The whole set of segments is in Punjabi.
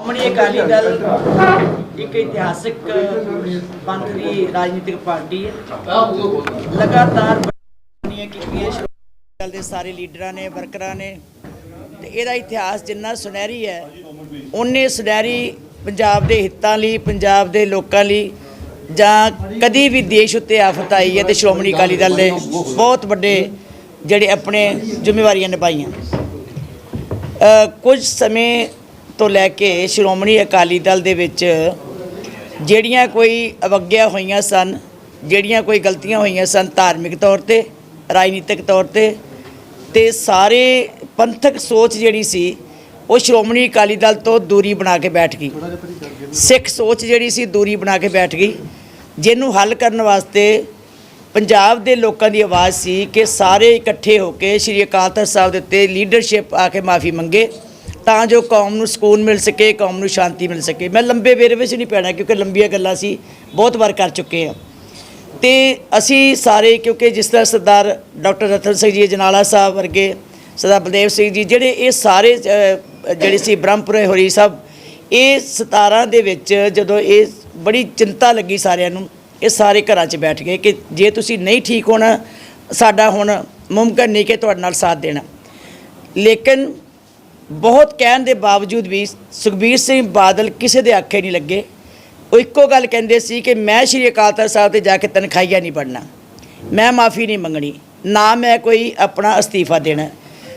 ਸ਼੍ਰੋਮਣੀ ਅਕਾਲੀ ਦਲ ਇੱਕ ਇਤਿਹਾਸਕ ਪੰਥ ਰਾਜਨੀਤਿਕ ਪਾਰਟੀ ਹੈ। ਲਗਾਤਾਰ ਬੜੀਆਂ ਕੀਤੀਆਂ ਸ਼੍ਰੋਮਣੀ ਅਕਾਲੀ ਦਲ ਦੇ ਸਾਰੇ ਲੀਡਰਾਂ ਨੇ, ਵਰਕਰਾਂ ਨੇ ਤੇ ਇਹਦਾ ਇਤਿਹਾਸ ਜਿੰਨਾ ਸੁਨਹਿਰੀ ਹੈ ਉਹਨੇ ਸੁਨਹਿਰੀ ਪੰਜਾਬ ਦੇ ਹਿੱਤਾਂ ਲਈ, ਪੰਜਾਬ ਦੇ ਲੋਕਾਂ ਲਈ ਜਾਂ ਕਦੀ ਵੀ ਦੇਸ਼ ਉੱਤੇ ਆਫਤ ਆਈ ਹੈ ਤੇ ਸ਼੍ਰੋਮਣੀ ਅਕਾਲੀ ਦਲ ਨੇ ਬਹੁਤ ਵੱਡੇ ਜਿਹੜੇ ਆਪਣੇ ਜ਼ਿੰਮੇਵਾਰੀਆਂ ਨਿਭਾਈਆਂ। ਕੁਝ ਸਮੇਂ ਤੋਂ ਲੈ ਕੇ ਸ਼੍ਰੋਮਣੀ ਅਕਾਲੀ ਦਲ ਦੇ ਵਿੱਚ ਜਿਹੜੀਆਂ ਕੋਈ ਅਵਗਿਆ ਹੋਈਆਂ ਸਨ, ਜਿਹੜੀਆਂ ਕੋਈ ਗਲਤੀਆਂ ਹੋਈਆਂ ਸਨ ਧਾਰਮਿਕ ਤੌਰ ਤੇ, ਰਾਜਨੀਤਿਕ ਤੌਰ ਤੇ ਤੇ ਸਾਰੇ ਪੰਥਕ ਸੋਚ ਜਿਹੜੀ ਸੀ, ਉਹ ਸ਼੍ਰੋਮਣੀ ਅਕਾਲੀ ਦਲ ਤੋਂ ਦੂਰੀ ਬਣਾ ਕੇ ਬੈਠ ਗਈ। ਸਿੱਖ ਸੋਚ ਜਿਹੜੀ ਸੀ ਦੂਰੀ ਬਣਾ ਕੇ ਬੈਠ ਗਈ, ਜਿਹਨੂੰ ਹੱਲ ਕਰਨ ਵਾਸਤੇ ਪੰਜਾਬ ਦੇ ਲੋਕਾਂ ਦੀ ਆਵਾਜ਼ ਸੀ ਕਿ ਸਾਰੇ ਇਕੱਠੇ ਹੋ ਕੇ ਸ਼੍ਰੀ ਅਕਾਲ ਤਖਤ ਸਾਹਿਬ ਦੇ ਉੱਤੇ ਲੀਡਰਸ਼ਿਪ ਆ ਕੇ ਮਾਫੀ ਮੰਗੇ। ਤਾਂ ਜੋ ਕੌਮ ਨੂੰ ਸਕੂਨ ਮਿਲ ਸਕੇ, ਕੌਮ ਨੂੰ ਸ਼ਾਂਤੀ ਮਿਲ ਸਕੇ। ਮੈਂ ਲੰਬੇ ਵੇਰਵੇ ਵਿੱਚ ਨਹੀਂ ਪੈਣਾ, ਕਿਉਂਕਿ ਲੰਬੀਆਂ ਗੱਲਾਂ ਸੀ, ਬਹੁਤ ਵਾਰ ਕਰ ਚੁੱਕੇ ਹਾਂ। ਤੇ ਅਸੀਂ ਸਾਰੇ, ਕਿਉਂਕਿ ਜਿਸ ਤਰ੍ਹਾਂ ਸਰਦਾਰ ਡਾਕਟਰ ਰਤਨ ਸਿੰਘ ਜੀ, ਜਨਾਲਾ ਸਾਹਿਬ ਵਰਗੇ ਸਰਦਾਰ ਬਲਦੇਵ ਸਿੰਘ ਜੀ, ਜਿਹੜੇ ਇਹ ਸਾਰੇ ਜਿਹੜੇ ਸੀ ਬ੍ਰਹਮਪੁਰੇ ਹੋਰੀ ਸਾਹਿਬ, ਇਹ 17 ਦੇ ਵਿੱਚ ਜਦੋਂ ਇਹ ਬੜੀ ਚਿੰਤਾ ਲੱਗੀ ਸਾਰਿਆਂ ਨੂੰ, ਇਹ ਸਾਰੇ ਘਰਾਂ 'ਚ ਬੈਠ ਗਏ ਕਿ ਜੇ ਤੁਸੀਂ ਨਹੀਂ ਠੀਕ ਹੋਣਾ, ਸਾਡਾ ਹੁਣ ਮੁਮਕਨ ਨਹੀਂ ਕਿ ਤੁਹਾਡੇ ਨਾਲ ਸਾਥ ਦੇਣਾ। ਲੇਕਿਨ ਬਹੁਤ ਕਹਿਣ ਦੇ ਬਾਵਜੂਦ ਵੀ ਸੁਖਬੀਰ ਸਿੰਘ ਬਾਦਲ ਕਿਸੇ ਦੇ ਆਖੇ ਨਹੀਂ ਲੱਗੇ। ਉਹ ਇੱਕੋ ਗੱਲ ਕਹਿੰਦੇ ਸੀ ਕਿ ਮੈਂ ਸ਼੍ਰੀ ਅਕਾਲ ਤਖਤ ਸਾਹਿਬ ਤੇ ਜਾ ਕੇ ਤਨਖਾਹੀਆ ਨਹੀਂ ਪੜਨਾ ਮੈਂ ਮਾਫੀ ਨਹੀਂ ਮੰਗਣੀ। ਨਾ ਮੈਂ ਕੋਈ ਆਪਣਾ ਅਸਤੀਫਾ ਦੇਣਾ।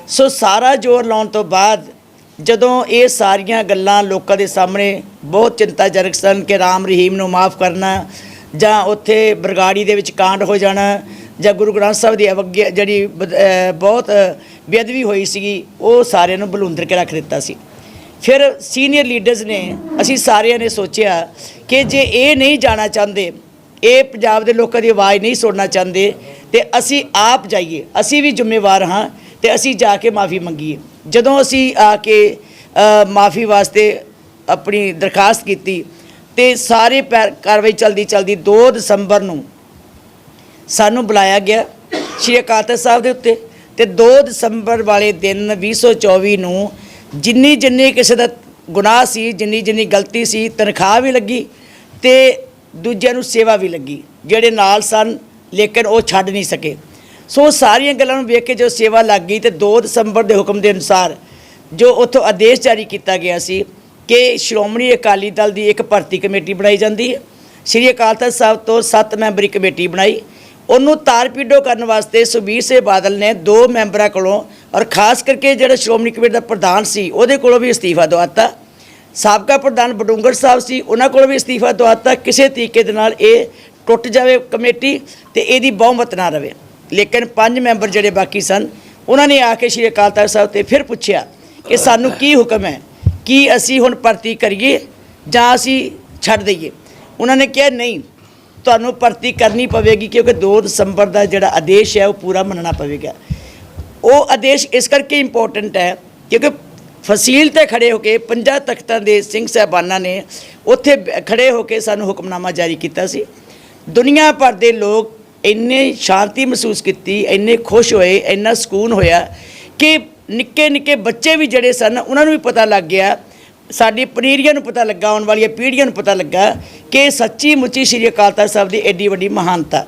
ਸੋ ਸਾਰਾ ਜ਼ੋਰ ਲਾਉਣ ਤੋਂ ਬਾਅਦ ਜਦੋਂ ਇਹ ਸਾਰੀਆਂ ਗੱਲਾਂ ਲੋਕਾਂ ਦੇ ਸਾਹਮਣੇ ਬਹੁਤ ਚਿੰਤਾਜਨਕ ਸਨ ਕਿ ਰਾਮ ਰਹੀਮ ਨੂੰ ਮਾਫ ਕਰਨਾ ਜਾਂ ਉੱਥੇ ਬਰਗਾੜੀ ਦੇ ਵਿੱਚ ਕਾਂਡ ਹੋ ਜਾਣਾ ਜਾਂ ਗੁਰੂ ਗ੍ਰੰਥ ਸਾਹਿਬ ਦੀ ਅਵਗਿਆ ਜਿਹੜੀ ਬਦ- ਬਹੁਤ ਬੇਅਦਬੀ ਹੋਈ ਸੀਗੀ, ਉਹ ਸਾਰਿਆਂ ਨੂੰ ਬਲੂੰਦਰ ਕੇ ਰੱਖ ਦਿੱਤਾ ਸੀ। ਫਿਰ ਸੀਨੀਅਰ ਲੀਡਰਸ ਨੇ, ਅਸੀਂ ਸਾਰਿਆਂ ਨੇ ਸੋਚਿਆ ਕਿ ਜੇ ਇਹ ਨਹੀਂ ਜਾਣਾ ਚਾਹੁੰਦੇ, ਇਹ ਪੰਜਾਬ ਦੇ ਲੋਕਾਂ ਦੀ ਆਵਾਜ਼ ਨਹੀਂ ਸੁਣਨਾ ਚਾਹੁੰਦੇ, ਤੇ ਅਸੀਂ ਆਪ ਜਾਈਏ, ਅਸੀਂ ਵੀ ਜ਼ਿੰਮੇਵਾਰ ਹਾਂ, ਤੇ ਅਸੀਂ ਜਾ ਕੇ ਮਾਫੀ ਮੰਗੀਏ। ਜਦੋਂ ਅਸੀਂ ਆ ਕੇ ਮਾਫੀ ਵਾਸਤੇ ਆਪਣੀ ਦਰਖਾਸਤ ਕੀਤੀ, ਤੇ ਸਾਰੇ ਪੈ- ਕਾਰਵਾਈ ਚਲਦੀ ਚਲਦੀ 2 ਦਸੰਬਰ ਨੂੰ ਸਾਨੂੰ ਬੁਲਾਇਆ ਗਿਆ ਸ਼੍ਰੀ ਅਕਾਲ ਤਖਤ ਸਾਹਿਬ ਦੇ ਉੱਤੇ ਤੇ 2 ਦਸੰਬਰ ਵਾਲੇ ਦਿਨ 2024 ਨੂੰ ਜਿੰਨੀ ਜਿੰਨੀ ਕਿਸੇ ਦਾ ਗੁਨਾਹ ਸੀ, ਜਿੰਨੀ ਜਿੰਨੀ ਗਲਤੀ ਸੀ, ਤਨਖਾਹ ਵੀ ਲੱਗੀ ਤੇ ਦੂਜਿਆਂ ਨੂੰ ਸੇਵਾ ਵੀ ਲੱਗੀ, ਜਿਹੜੇ ਨਾਲ ਸਨ ਲੇਕਿਨ ਉਹ ਛੱਡ ਨਹੀਂ ਸਕੇ। ਸੋ ਸਾਰੀਆਂ ਗੱਲਾਂ ਨੂੰ ਵੇਖ ਕੇ ਜੋ ਸੇਵਾ ਲੱਗ ਗਈ ਤੇ 2 ਦਸੰਬਰ ਦੇ ਹੁਕਮ ਦੇ ਅਨੁਸਾਰ ਜੋ ਉੱਥੋਂ ਆਦੇਸ਼ ਜਾਰੀ ਕੀਤਾ ਗਿਆ ਸੀ ਕਿ ਸ਼੍ਰੋਮਣੀ ਅਕਾਲੀ ਦਲ ਦੀ ਇੱਕ ਭਰਤੀ ਕਮੇਟੀ ਬਣਾਈ ਜਾਂਦੀ ਹੈ। ਸ਼੍ਰੀ ਅਕਾਲ ਤਖਤ ਸਾਹਿਬ ਤੋਂ 7 ਮੈਂਬਰੀ ਕਮੇਟੀ ਬਣਾਈ ਉਹਨੂੰ ਤਾਰਪੀਡੋ ਕਰਨ ਵਾਸਤੇ ਸੁਬੀਰ ਸਿੰਘ ਬਾਦਲ ਨੇ ਦੋ ਮੈਂਬਰਾਂ ਕੋਲੋਂ ਔਰ ਖਾਸ ਕਰਕੇ ਜਿਹੜਾ ਸ਼੍ਰੋਮਣੀ ਕਮੇਟੀ ਦਾ ਪ੍ਰਧਾਨ ਸੀ, ਉਹਦੇ ਕੋਲੋਂ ਵੀ ਅਸਤੀਫਾ ਦਵਾਤਾ। ਸਾਬਕਾ ਪ੍ਰਧਾਨ ਬਡੂੰਗਰ ਸਾਹਿਬ ਸੀ, ਉਹਨਾਂ ਕੋਲੋਂ ਵੀ ਅਸਤੀਫਾ ਦਵਾਤਾ। ਕਿਸੇ ਤਰੀਕੇ ਦੇ ਨਾਲ ਇਹ ਟੁੱਟ ਜਾਵੇ ਕਮੇਟੀ ਤੇ ਇਹਦੀ ਬਹੁਮਤ ਨਾ ਰਵੇ। ਲੇਕਿਨ ਪੰਜ ਮੈਂਬਰ ਜਿਹੜੇ ਬਾਕੀ ਸਨ, ਉਹਨਾਂ ਨੇ ਆ ਕੇ ਸ਼੍ਰੀ ਅਕਾਲ ਤਖਤ ਸਾਹਿਬ ਤੇ ਫਿਰ ਪੁੱਛਿਆ ਕਿ ਸਾਨੂੰ ਕੀ ਹੁਕਮ ਹੈ? ਕੀ ਅਸੀਂ ਹੁਣ ਭਰਤੀ ਕਰੀਏ ਜਾਂ ਅਸੀਂ ਛੱਡ ਦਈਏ? ਉਹਨਾਂ ਨੇ ਕਿਹਾ, ਨਹੀਂ ਤੁਹਾਨੂੰ ਭਰਤੀ ਕਰਨੀ ਪਵੇਗੀ ਕਿਉਂਕਿ 2 ਦਸੰਬਰ ਦਾ ਜਿਹੜਾ ਆਦੇਸ਼ ਹੈ, ਉਹ ਪੂਰਾ ਮੰਨਣਾ ਪਵੇਗਾ। ਉਹ ਆਦੇਸ਼ ਇਸ ਕਰਕੇ ਇੰਪੋਰਟੈਂਟ ਹੈ ਕਿਉਂਕਿ ਫਸੀਲ ਤੇ ਖੜੇ ਹੋ ਕੇ ਪੰਜਾਂ ਤਖਤਾਂ ਦੇ ਸਿੰਘ ਸਾਹਿਬਾਨਾਂ ਨੇ ਉੱਥੇ ਬ- ਖੜੇ ਹੋ ਕੇ ਸਾਨੂੰ ਹੁਕਮਨਾਮਾ ਜਾਰੀ ਕੀਤਾ ਸੀ। ਦੁਨੀਆ ਭਰ ਦੇ ਲੋਕ ਇੰਨੇ ਸ਼ਾਂਤੀ ਮਹਿਸੂਸ ਕੀਤੀ, ਇੰਨੇ ਖੁਸ਼ ਹੋਏ, ਇੰਨਾ ਸਕੂਨ ਹੋਇਆ ਕਿ ਨਿੱਕੇ ਨਿੱਕੇ ਬੱਚੇ ਵੀ ਜਿਹੜੇ ਸਨ, ਉਹਨਾਂ ਨੂੰ ਵੀ ਪਤਾ ਲੱਗ ਗਿਆ ਸਾਡੀ ਪਨੀਰੀਆਂ ਨੂੰ ਪਤਾ ਲੱਗਾ, ਆਉਣ ਵਾਲੀਆਂ ਪੀੜ੍ਹੀਆਂ ਨੂੰ ਪਤਾ ਲੱਗਾ ਕਿ ਸੱਚੀ ਮੁੱਚੀ ਸ਼੍ਰੀ ਅਕਾਲ ਤਖਤ ਸਾਹਿਬ ਦੀ ਐਡੀ ਵੱਡੀ ਮਹਾਨਤਾ।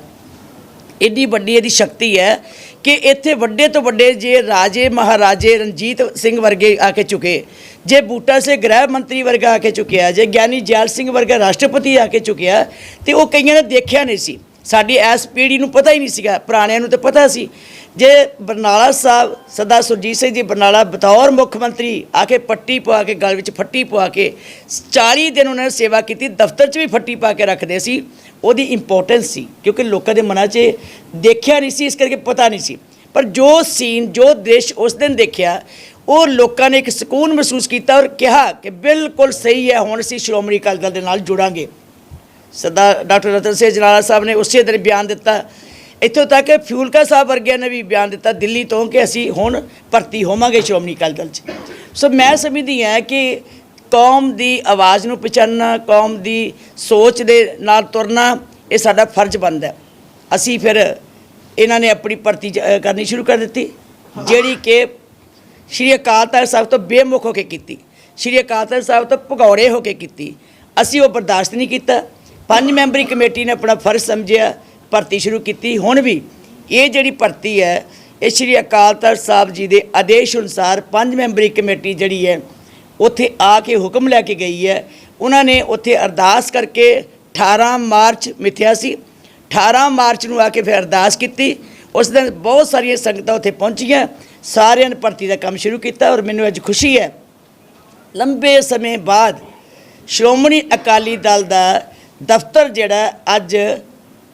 ਏਡੀ ਵੱਡੀ ਇਹਦੀ ਸ਼ਕਤੀ ਹੈ ਕਿ ਇੱਥੇ ਵੱਡੇ ਤੋਂ ਵੱਡੇ ਜੇ ਰਾਜੇ, ਮਹਾਰਾਜੇ ਰਣਜੀਤ ਸਿੰਘ ਵਰਗੇ ਆ ਕੇ ਚੁਕੇ ਜੇ ਬੂਟਾ ਸੇ ਗ੍ਰਹਿ ਮੰਤਰੀ ਵਰਗਾ ਆ ਕੇ ਚੁੱਕਿਆ ਜੇ ਗਿਆਨੀ ਜੈਲ ਸਿੰਘ ਵਰਗਾ ਰਾਸ਼ਟਰਪਤੀ ਆ ਕੇ ਚੁੱਕਿਆ ਤੇ ਉਹ ਕਈਆਂ ਨੇ ਦੇਖਿਆ ਨਹੀਂ ਸੀ। ਸਾਡੀ ਐਸ ਪੀੜੀ ਨੂੰ ਪਤਾ ਹੀ ਨਹੀਂ ਸੀਗਾ, ਪੁਰਾਣਿਆਂ ਨੂੰ ਤਾਂ ਪਤਾ ਸੀ ਜੇ ਬਰਨਾਲਾ ਸਾਹਿਬ ਸਰਦਾਰ ਸੁਰਜੀਤ ਸਿੰਘ ਜੀ ਬਰਨਾਲਾ, ਬਤੌਰ ਮੁੱਖ ਮੰਤਰੀ, ਆ ਕੇ ਪੱਟੀ ਪਵਾ ਕੇ, ਗਲ ਵਿੱਚ ਫੱਟੀ ਪਵਾ ਕੇ 40 ਦਿਨ ਉਹਨਾਂ ਨੇ ਸੇਵਾ ਕੀਤੀ, ਦਫ਼ਤਰ 'ਚ ਵੀ ਫੱਟੀ ਪਾ ਕੇ ਰੱਖਦੇ ਸੀ, ਉਹਦੀ ਇੰਪੋਰਟੈਂਸ ਸੀ, ਕਿਉਂਕਿ ਲੋਕਾਂ ਦੇ ਮਨਾਂ 'ਚ ਦੇਖਿਆ ਨਹੀਂ ਸੀ, ਇਸ ਕਰਕੇ ਪਤਾ ਨਹੀਂ ਸੀ। ਪਰ ਜੋ ਸੀਨ ਜੋ ਦ੍ਰਿਸ਼ ਉਸ ਦਿਨ ਦੇਖਿਆ, ਉਹ ਲੋਕਾਂ ਨੇ ਇੱਕ ਸਕੂਨ ਮਹਿਸੂਸ ਕੀਤਾ ਔਰ ਕਿਹਾ ਕਿ ਬਿਲਕੁਲ ਸਹੀ ਹੈ, ਹੁਣ ਅਸੀਂ ਸ਼੍ਰੋਮਣੀ ਅਕਾਲੀ ਦਲ ਦੇ ਨਾਲ ਜੁੜਾਂਗੇ। ਸਰਦਾਰ ਡਾਕਟਰ ਰਤਨ ਸਿੰਘ ਜਲਾਲਾ ਸਾਹਿਬ ਨੇ ਉਸੇ ਦਿਨ ਬਿਆਨ ਦਿੱਤਾ ਇੱਥੋਂ ਤੱਕ ਫਿਊਲਕਾ ਸਾਹਿਬ ਵਰਗਿਆਂ ਨੇ ਵੀ ਬਿਆਨ ਦਿੱਤਾ ਦਿੱਲੀ ਤੋਂ ਕਿ ਅਸੀਂ ਹੁਣ ਭਰਤੀ ਹੋਵਾਂਗੇ ਸ਼੍ਰੋਮਣੀ ਅਕਾਲੀ ਦਲ 'ਚ। ਸੋ ਮੈਂ ਸਮਝਦੀ ਹਾਂ ਕਿ ਕੌਮ ਦੀ ਆਵਾਜ਼ ਨੂੰ ਪਛਾਣਨਾ, ਕੌਮ ਦੀ ਸੋਚ ਦੇ ਨਾਲ ਤੁਰਨਾ, ਇਹ ਸਾਡਾ ਫਰਜ਼ ਬਣਦਾ ਅਸੀਂ ਫਿਰ ਇਹਨਾਂ ਨੇ ਆਪਣੀ ਭਰਤੀ ਜ- ਕਰਨੀ ਸ਼ੁਰੂ ਕਰ ਦਿੱਤੀ। ਜਿਹੜੀ ਕਿ ਸ਼੍ਰੀ ਅਕਾਲ ਤਖਤ ਸਾਹਿਬ ਤੋਂ ਬੇਮੁਖ ਹੋ ਕੇ ਕੀਤੀ। ਸ਼੍ਰੀ ਅਕਾਲ ਤਖਤ ਸਾਹਿਬ ਤੋਂ ਭਗੌੜੇ ਹੋ ਕੇ ਕੀਤੀ। ਅਸੀਂ ਉਹ ਬਰਦਾਸ਼ਤ ਨਹੀਂ ਕੀਤਾ। ਪੰਜ ਮੈਂਬਰੀ ਕਮੇਟੀ ਨੇ ਆਪਣਾ ਫਰਜ਼ ਸਮਝਿਆ। ਭਰਤੀ ਸ਼ੁਰੂ ਕੀਤੀ। ਹੁਣ ਵੀ ਇਹ ਜਿਹੜੀ ਭਰਤੀ ਹੈ, ਇਹ ਸ਼੍ਰੀ ਅਕਾਲ ਤਖਤ ਸਾਹਿਬ ਜੀ ਦੇ ਆਦੇਸ਼ ਅਨੁਸਾਰ ਪੰਜ ਮੈਂਬਰੀ ਕਮੇਟੀ ਜਿਹੜੀ ਹੈ, ਉੱਥੇ ਆ ਕੇ ਹੁਕਮ ਲੈ ਕੇ ਗਈ ਹੈ। ਉਹਨਾਂ ਨੇ ਉੱਥੇ ਅਰਦਾਸ ਕਰਕੇ 18 ਮਾਰਚ ਮਿਥਿਆ ਸੀ। 18 ਮਾਰਚ ਨੂੰ ਆ ਕੇ ਫਿਰ ਅਰਦਾਸ ਕੀਤੀ। ਉਸ ਦਿਨ ਬਹੁਤ ਸਾਰੀਆਂ ਸੰਗਤਾਂ ਉੱਥੇ ਪਹੁੰਚੀਆਂ। ਸਾਰਿਆਂ ਨੇ ਭਰਤੀ ਦਾ ਕੰਮ ਸ਼ੁਰੂ ਕੀਤਾ ਔਰ ਮੈਨੂੰ ਅੱਜ ਖੁਸ਼ੀ ਹੈ। ਲੰਬੇ ਸਮੇਂ ਬਾਅਦ ਸ਼੍ਰੋਮਣੀ ਅਕਾਲੀ ਦਲ ਦਾ ਦਫ਼ਤਰ ਜਿਹੜਾ ਅੱਜ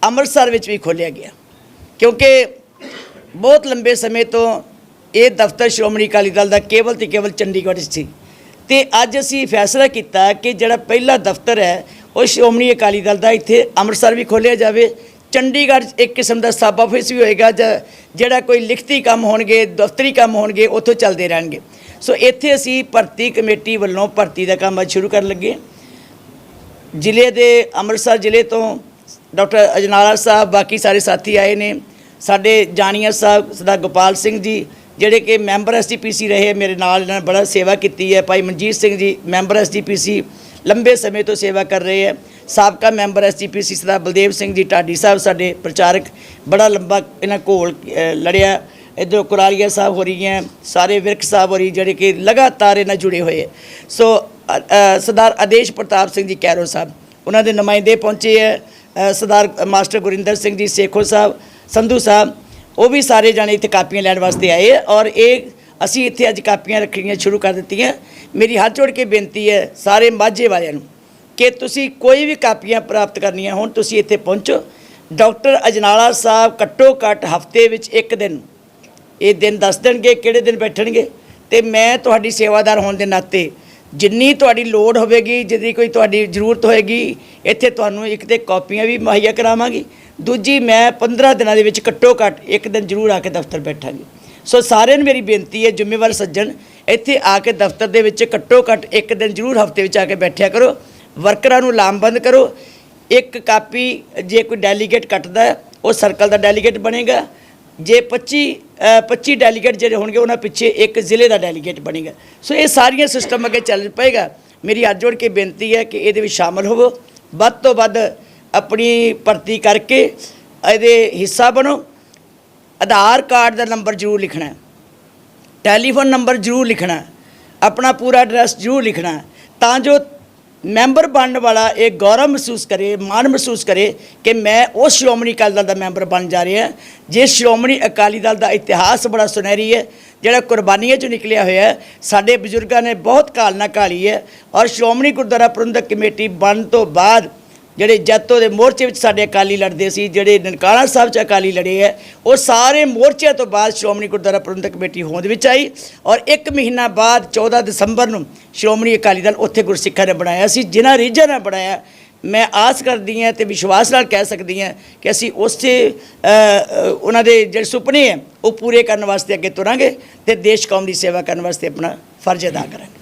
ਅੰਮ੍ਰਿਤਸਰ ਵਿੱਚ ਵੀ ਖੋਲ੍ਹਿਆ ਗਿਆ। ਕਿਉਂਕਿ ਬਹੁਤ ਲੰਬੇ ਸਮੇਂ ਤੋਂ ਇਹ ਦਫ਼ਤਰ ਸ਼੍ਰੋਮਣੀ ਅਕਾਲੀ ਦਲ ਦਾ ਕੇਵਲ ਤੇ ਕੇਵਲ ਚੰਡੀਗੜ੍ਹ 'ਚ ਸੀ। ਤੇ ਅੱਜ ਅਸੀਂ ਫੈਸਲਾ ਕੀਤਾ ਕਿ ਜਿਹੜਾ ਪਹਿਲਾ ਦਫ਼ਤਰ ਹੈ, ਉਹ ਸ਼੍ਰੋਮਣੀ ਅਕਾਲੀ ਦਲ ਦਾ ਇੱਥੇ ਅੰਮ੍ਰਿਤਸਰ ਵੀ ਖੋਲ੍ਹਿਆ ਜਾਵੇ। ਚੰਡੀਗੜ੍ਹ 'ਚ ਇੱਕ ਕਿਸਮ ਦਾ ਸਬ ਆਫਿਸ ਵੀ ਹੋਏਗਾ, ਜ- ਜਿਹੜਾ ਕੋਈ ਲਿਖਤੀ ਕੰਮ ਹੋਣਗੇ, ਦਫ਼ਤਰੀ ਕੰਮ ਹੋਣਗੇ, ਉੱਥੋਂ ਚੱਲਦੇ ਰਹਿਣਗੇ। ਸੋ ਇੱਥੇ ਅਸੀਂ ਭਰਤੀ ਕਮੇਟੀ ਵੱਲੋਂ ਭਰਤੀ ਦਾ ਕੰਮ ਅੱਜ ਸ਼ੁਰੂ ਕਰਨ ਲੱਗੇ ਜ਼ਿਲ੍ਹੇ ਦੇ ਅੰਮ੍ਰਿਤਸਰ ਜ਼ਿਲ੍ਹੇ ਤੋਂ ਡਾਕਟਰ ਅਜਨਾਲਾ ਸਾਹਿਬ, ਬਾਕੀ ਸਾਰੇ ਸਾਥੀ ਆਏ ਨੇ। ਸਾਡੇ ਜਾਨੀਆ ਸਾਹਿਬ, ਸਰਦਾਰ ਗੋਪਾਲ ਸਿੰਘ ਜੀ, ਜਿਹੜੇ ਕਿ ਮੈਂਬਰ ਐਸਜੀਪੀਸੀ ਰਹੇ ਮੇਰੇ ਨਾਲ ਇਹਨਾਂ ਨੇ ਬੜਾ ਸੇਵਾ ਕੀਤੀ ਹੈ। ਭਾਈ ਮਨਜੀਤ ਸਿੰਘ ਜੀ, ਮੈਂਬਰ ਐਸਜੀਪੀਸੀ ਲੰਬੇ ਸਮੇਂ ਤੋਂ ਸੇਵਾ ਕਰ ਰਹੇ ਹੈ ਸਾਬਕਾ ਮੈਂਬਰ ਐਸਜੀਪੀਸੀ ਸਰਦਾਰ ਬਲਦੇਵ ਸਿੰਘ ਜੀ, ਢਾਡੀ ਸਾਹਿਬ ਸਾਡੇ ਪ੍ਰਚਾਰਕ, ਬੜਾ ਲੰਬਾ ਇਹਨਾਂ ਕੋਲ ਲੜਿਆ। ਇੱਧਰੋਂ ਕੁਰਾਲੀਆ ਸਾਹਿਬ ਹੋ ਰਹੀ ਹੈ ਸਾਰੇ ਵਿਰਕ ਸਾਹਿਬ ਹੋ ਰਹੀ, ਜਿਹੜੇ ਕਿ ਲਗਾਤਾਰ ਇਹਨਾਂ ਜੁੜੇ ਹੋਏ ਸੋ ਸਰਦਾਰ ਆਦੇਸ਼ ਪ੍ਰਤਾਪ ਸਿੰਘ ਜੀ ਕੈਰੋ ਸਾਹਿਬ, ਉਹਨਾਂ ਦੇ ਨੁਮਾਇੰਦੇ ਪਹੁੰਚੇ ਹੈ ਸਰਦਾਰ ਮਾਸਟਰ ਗੁਰਿੰਦਰ ਸਿੰਘ ਜੀ, ਸੇਖੋ ਸਾਹਿਬ, ਸੰਧੂ ਸਾਹਿਬ, ਉਹ ਵੀ ਸਾਰੇ ਜਾਣੇ ਇੱਥੇ ਕਾਪੀਆਂ ਲੈਣ ਵਾਸਤੇ ਆਏ ਹੈ ਔਰ ਇਹ ਅਸੀਂ ਇੱਥੇ ਅੱਜ ਕਾਪੀਆਂ ਰੱਖਣੀਆਂ ਸ਼ੁਰੂ ਕਰ ਦਿੱਤੀਆਂ। ਮੇਰੀ ਹੱਥ ਜੋੜ ਕੇ ਬੇਨਤੀ ਹੈ ਸਾਰੇ ਮਾਝੇ ਵਾਲਿਆਂ ਨੂੰ ਕਿ ਤੁਸੀਂ ਕੋਈ ਵੀ ਕਾਪੀਆਂ ਪ੍ਰਾਪਤ ਕਰਨੀਆਂ ਹੋਣ, ਤੁਸੀਂ ਇੱਥੇ ਪਹੁੰਚੋ। ਡਾਕਟਰ ਅਜਨਾਲਾ ਸਾਹਿਬ ਘੱਟੋ ਘੱਟ ਹਫ਼ਤੇ ਵਿੱਚ ਇੱਕ ਦਿਨ। ਇਹ ਦਿਨ ਦੱਸ ਦੇਣਗੇ ਕਿਹੜੇ ਦਿਨ ਬੈਠਣਗੇ ਤੇ ਮੈਂ ਤੁਹਾਡੀ ਸੇਵਾਦਾਰ ਹੋਣ ਦੇ ਨਾਤੇ ਜਿੰਨੀ ਤੁਹਾਡੀ ਲੋੜ ਹੋਵੇਗੀ, ਜਿਹਦੀ ਕੋਈ ਤੁਹਾਡੀ ਜ਼ਰੂਰਤ ਹੋਏਗੀ, ਇੱਥੇ ਤੁਹਾਨੂੰ ਇੱਕ ਤੇ ਕਾਪੀਆਂ ਵੀ ਮੁਹੱਈਆ ਕਰਾਵਾਂਗੀ। ਦੂਜੀ, ਮੈਂ 15 ਦਿਨਾਂ ਦੇ ਵਿੱਚ ਘੱਟੋ ਘੱਟ ਇੱਕ ਦਿਨ ਜ਼ਰੂਰ ਆ ਕੇ ਦਫ਼ਤਰ ਬੈਠਾਂਗੀ। ਸੋ ਸਾਰਿਆਂ ਨੂੰ ਮੇਰੀ ਬੇਨਤੀ ਹੈ, ਜ਼ਿੰਮੇਵਾਰ ਸੱਜਣ, ਇੱਥੇ ਆ ਕੇ ਦਫ਼ਤਰ ਦੇ ਵਿੱਚ ਘੱਟੋ ਘੱਟ ਇੱਕ ਦਿਨ ਜ਼ਰੂਰ ਹਫ਼ਤੇ ਵਿੱਚ ਆ ਕੇ ਬੈਠਿਆ ਕਰੋ। ਵਰਕਰਾਂ ਨੂੰ ਲਾਮਬੰਦ ਕਰੋ। ਇੱਕ ਕਾਪੀ ਜੇ ਕੋਈ ਡੈਲੀਗੇਟ ਕੱਟਦਾ, ਉਹ ਸਰਕਲ ਦਾ ਡੈਲੀਗੇਟ ਬਣੇਗਾ। ਜੇ 25 ਅ, 25 ਡੈਲੀਗੇਟ ਜਿਹੜੇ ਹੋਣਗੇ ਉਹਨਾਂ ਪਿੱਛੇ ਇੱਕ ਜ਼ਿਲ੍ਹੇ ਦਾ ਡੈਲੀਗੇਟ ਬਣੇਗਾ। ਸੋ ਇਹ ਸਾਰੀਆਂ ਸਿਸਟਮ ਅੱਗੇ ਚੱਲ ਪਏਗਾ। ਮੇਰੀ ਹੱਥ ਜੋੜ ਕੇ ਬੇਨਤੀ ਹੈ ਕਿ ਇਹਦੇ ਵਿੱਚ ਸ਼ਾਮਲ ਹੋਵੋ। ਵੱਧ ਤੋਂ ਵੱਧ ਆਪਣੀ ਭਰਤੀ ਕਰਕੇ ਇਹਦੇ ਹਿੱਸਾ ਬਣੋ। ਆਧਾਰ ਕਾਰਡ ਦਾ ਨੰਬਰ ਜ਼ਰੂਰ ਲਿਖਣਾ ਹੈ। ਟੈਲੀਫੋਨ ਨੰਬਰ ਜ਼ਰੂਰ ਲਿਖਣਾ ਆਪਣਾ ਪੂਰਾ ਐਡਰੈਸ ਜ਼ਰੂਰ ਲਿਖਣਾ ਤਾਂ ਜੋ ਮੈਂਬਰ ਬਣਨ ਵਾਲਾ ਇਹ ਗੌਰਵ ਮਹਿਸੂਸ ਕਰੇ, ਮਾਣ ਮਹਿਸੂਸ ਕਰੇ ਕਿ ਮੈਂ ਉਹ ਸ਼੍ਰੋਮਣੀ ਅਕਾਲੀ ਦਲ ਦਾ ਮੈਂਬਰ ਬਣ ਜਾ ਰਿਹਾ ਜੇ ਸ਼੍ਰੋਮਣੀ ਅਕਾਲੀ ਦਲ ਦਾ ਇਤਿਹਾਸ ਬੜਾ ਸੁਨਹਿਰੀ ਹੈ, ਜਿਹੜਾ ਕੁਰਬਾਨੀਆਂ ਚੋਂ ਨਿਕਲਿਆ ਹੋਇਆ ਸਾਡੇ ਬਜ਼ੁਰਗਾਂ ਨੇ ਬਹੁਤ ਕਾਲਨਾ ਕਾਲੀ ਹੈ ਔਰ ਸ਼੍ਰੋਮਣੀ ਗੁਰਦੁਆਰਾ ਪ੍ਰਬੰਧਕ ਕਮੇਟੀ ਬਣਨ ਤੋਂ ਬਾਅਦ ਜਿਹੜੇ ਜੱਤੋ ਦੇ ਮੋਰਚੇ ਵਿੱਚ ਸਾਡੇ ਅਕਾਲੀ ਲੜਦੇ ਸੀ, ਜਿਹੜੇ ਨਨਕਾਣਾ ਸਾਹਿਬ ਚ ਅਕਾਲੀ ਲੜੇ ਹੈ, ਉਹ ਸਾਰੇ ਮੋਰਚਿਆਂ ਤੋਂ ਬਾਅਦ ਸ਼੍ਰੋਮਣੀ ਗੁਰਦੁਆਰਾ ਪ੍ਰਬੰਧਕ ਕਮੇਟੀ ਹੋਂਦ ਵਿੱਚ ਆਈ ਔਰ ਇੱਕ ਮਹੀਨਾ ਬਾਅਦ 14 ਦਸੰਬਰ ਨੂੰ ਸ਼੍ਰੋਮਣੀ ਅਕਾਲੀ ਦਲ ਉੱਥੇ ਗੁਰਸਿੱਖਾਂ ਨੇ ਬਣਾਇਆ ਸੀ, ਜਿਨ੍ਹਾਂ ਰੀਝਾਂ ਨਾਲ ਬਣਾਇਆ। ਮੈਂ ਆਸ ਕਰਦੀ ਹਾਂ ਤੇ ਵਿਸ਼ਵਾਸ ਨਾਲ ਕਹਿ ਸਕਦੀ ਹਾਂ ਕਿ ਅਸੀਂ ਉਸੇ ਉਹਨਾਂ ਦੇ ਜਿਹੜੇ ਸੁਪਨੇ ਹੈ, ਉਹ ਪੂਰੇ ਕਰਨ ਵਾਸਤੇ ਅੱਗੇ ਤੁਰਾਂਗੇ ਤੇ ਦੇਸ਼ ਕੌਮ ਦੀ ਸੇਵਾ ਕਰਨ ਵਾਸਤੇ ਆਪਣਾ ਫਰਜ਼ ਅਦਾ ਕਰਾਂਗੇ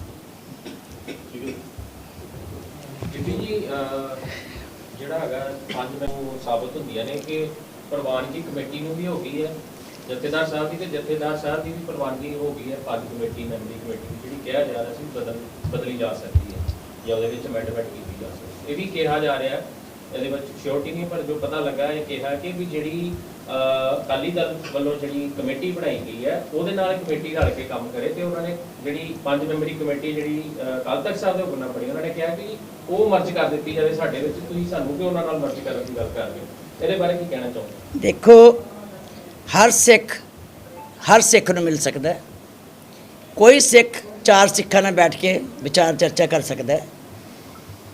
ਬੀਬੀ ਜੀ ਅਹ, ਜਿਹੜਾ ਹੈਗਾ ਪੰਜ ਮੈਨੂੰ ਸਾਬਤ ਕਿ ਪ੍ਰਵਾਨਗੀ ਕਮੇਟੀ ਨੂੰ ਵੀ ਹੋ ਗਈ ਹੈ, ਜਥੇਦਾਰ ਸਾਹਿਬ ਦੀ ਤੇ ਜਥੇਦਾਰ ਸਾਹਿਬ ਦੀ ਵੀ ਪ੍ਰਵਾਨਗੀ ਹੋ ਗਈ ਹੈ ਪੰਜ ਕਮੇਟੀ ਮੈਂਬਰੀ ਕਮੇਟੀ ਜਿਹੜੀ ਕਿਹਾ ਜਾ ਰਿਹਾ ਸੀ ਬਦਲ, ਬਦਲੀ ਜਾ ਸਕਦੀ ਹੈ ਜਾਂ ਉਹਦੇ ਵਿੱਚ ਅਮੈਂਡਮੈਂਟ ਕੀਤੀ ਜਾ ਸਕਦੀ ਇਹ ਵੀ ਕਿਹਾ ਜਾ ਰਿਹਾ ਹੈ ਇਹਦੇ ਵਿੱਚ ਸ਼ੋਰਟੀ ਨਹੀਂ, ਪਰ ਜੋ ਪਤਾ ਲੱਗਾ ਇਹ ਕਿਹਾ ਕਿ ਵੀ ਜਿਹੜੀ ਅਕਾਲੀ ਦਲ ਵੱਲੋਂ ਜਿਹੜੀ ਕਮੇਟੀ ਬਣਾਈ ਗਈ ਹੈ, ਉਹਦੇ ਨਾਲ ਕਮੇਟੀ ਰਲ ਕੇ ਕੰਮ ਕਰੇ ਤੇ ਉਹਨਾਂ ਨੇ ਜਿਹੜੀ ਪੰਜ ਮੈਂਬਰੀ ਕਮੇਟੀ ਜਿਹੜੀ ਅਕਾਲ ਤਖਤ ਸਾਹਿਬ ਦੇ ਹੁਕਮ ਨਾਲ ਬਣੀ ਉਹਨਾਂ ਨੇ ਕਿਹਾ ਕਿ ਉਹ ਮਰਜ ਕਰ ਦਿੱਤੀ ਜਾਵੇ ਸਾਡੇ ਵਿੱਚ, ਤੁਸੀਂ ਸਾਨੂੰ ਕਿ ਉਹਨਾਂ ਨਾਲ ਮਰਜ ਕਰਨ ਦੀ ਗੱਲ ਕਰ ਰਹੇ ਹੋ? ਇਹਦੇ ਬਾਰੇ ਕੀ ਕਹਿਣਾ ਚਾਹੁੰਦੇ ਦੇਖੋ, ਹਰ ਸਿੱਖ ਹਰ ਸਿੱਖ ਨੂੰ ਮਿਲ ਸਕਦਾ ਹੈ। ਕੋਈ ਸਿੱਖ ਚਾਰ ਸਿੱਖਾਂ ਨਾਲ ਬੈਠ ਕੇ ਵਿਚਾਰ ਚਰਚਾ ਕਰ ਸਕਦਾ ਹੈ।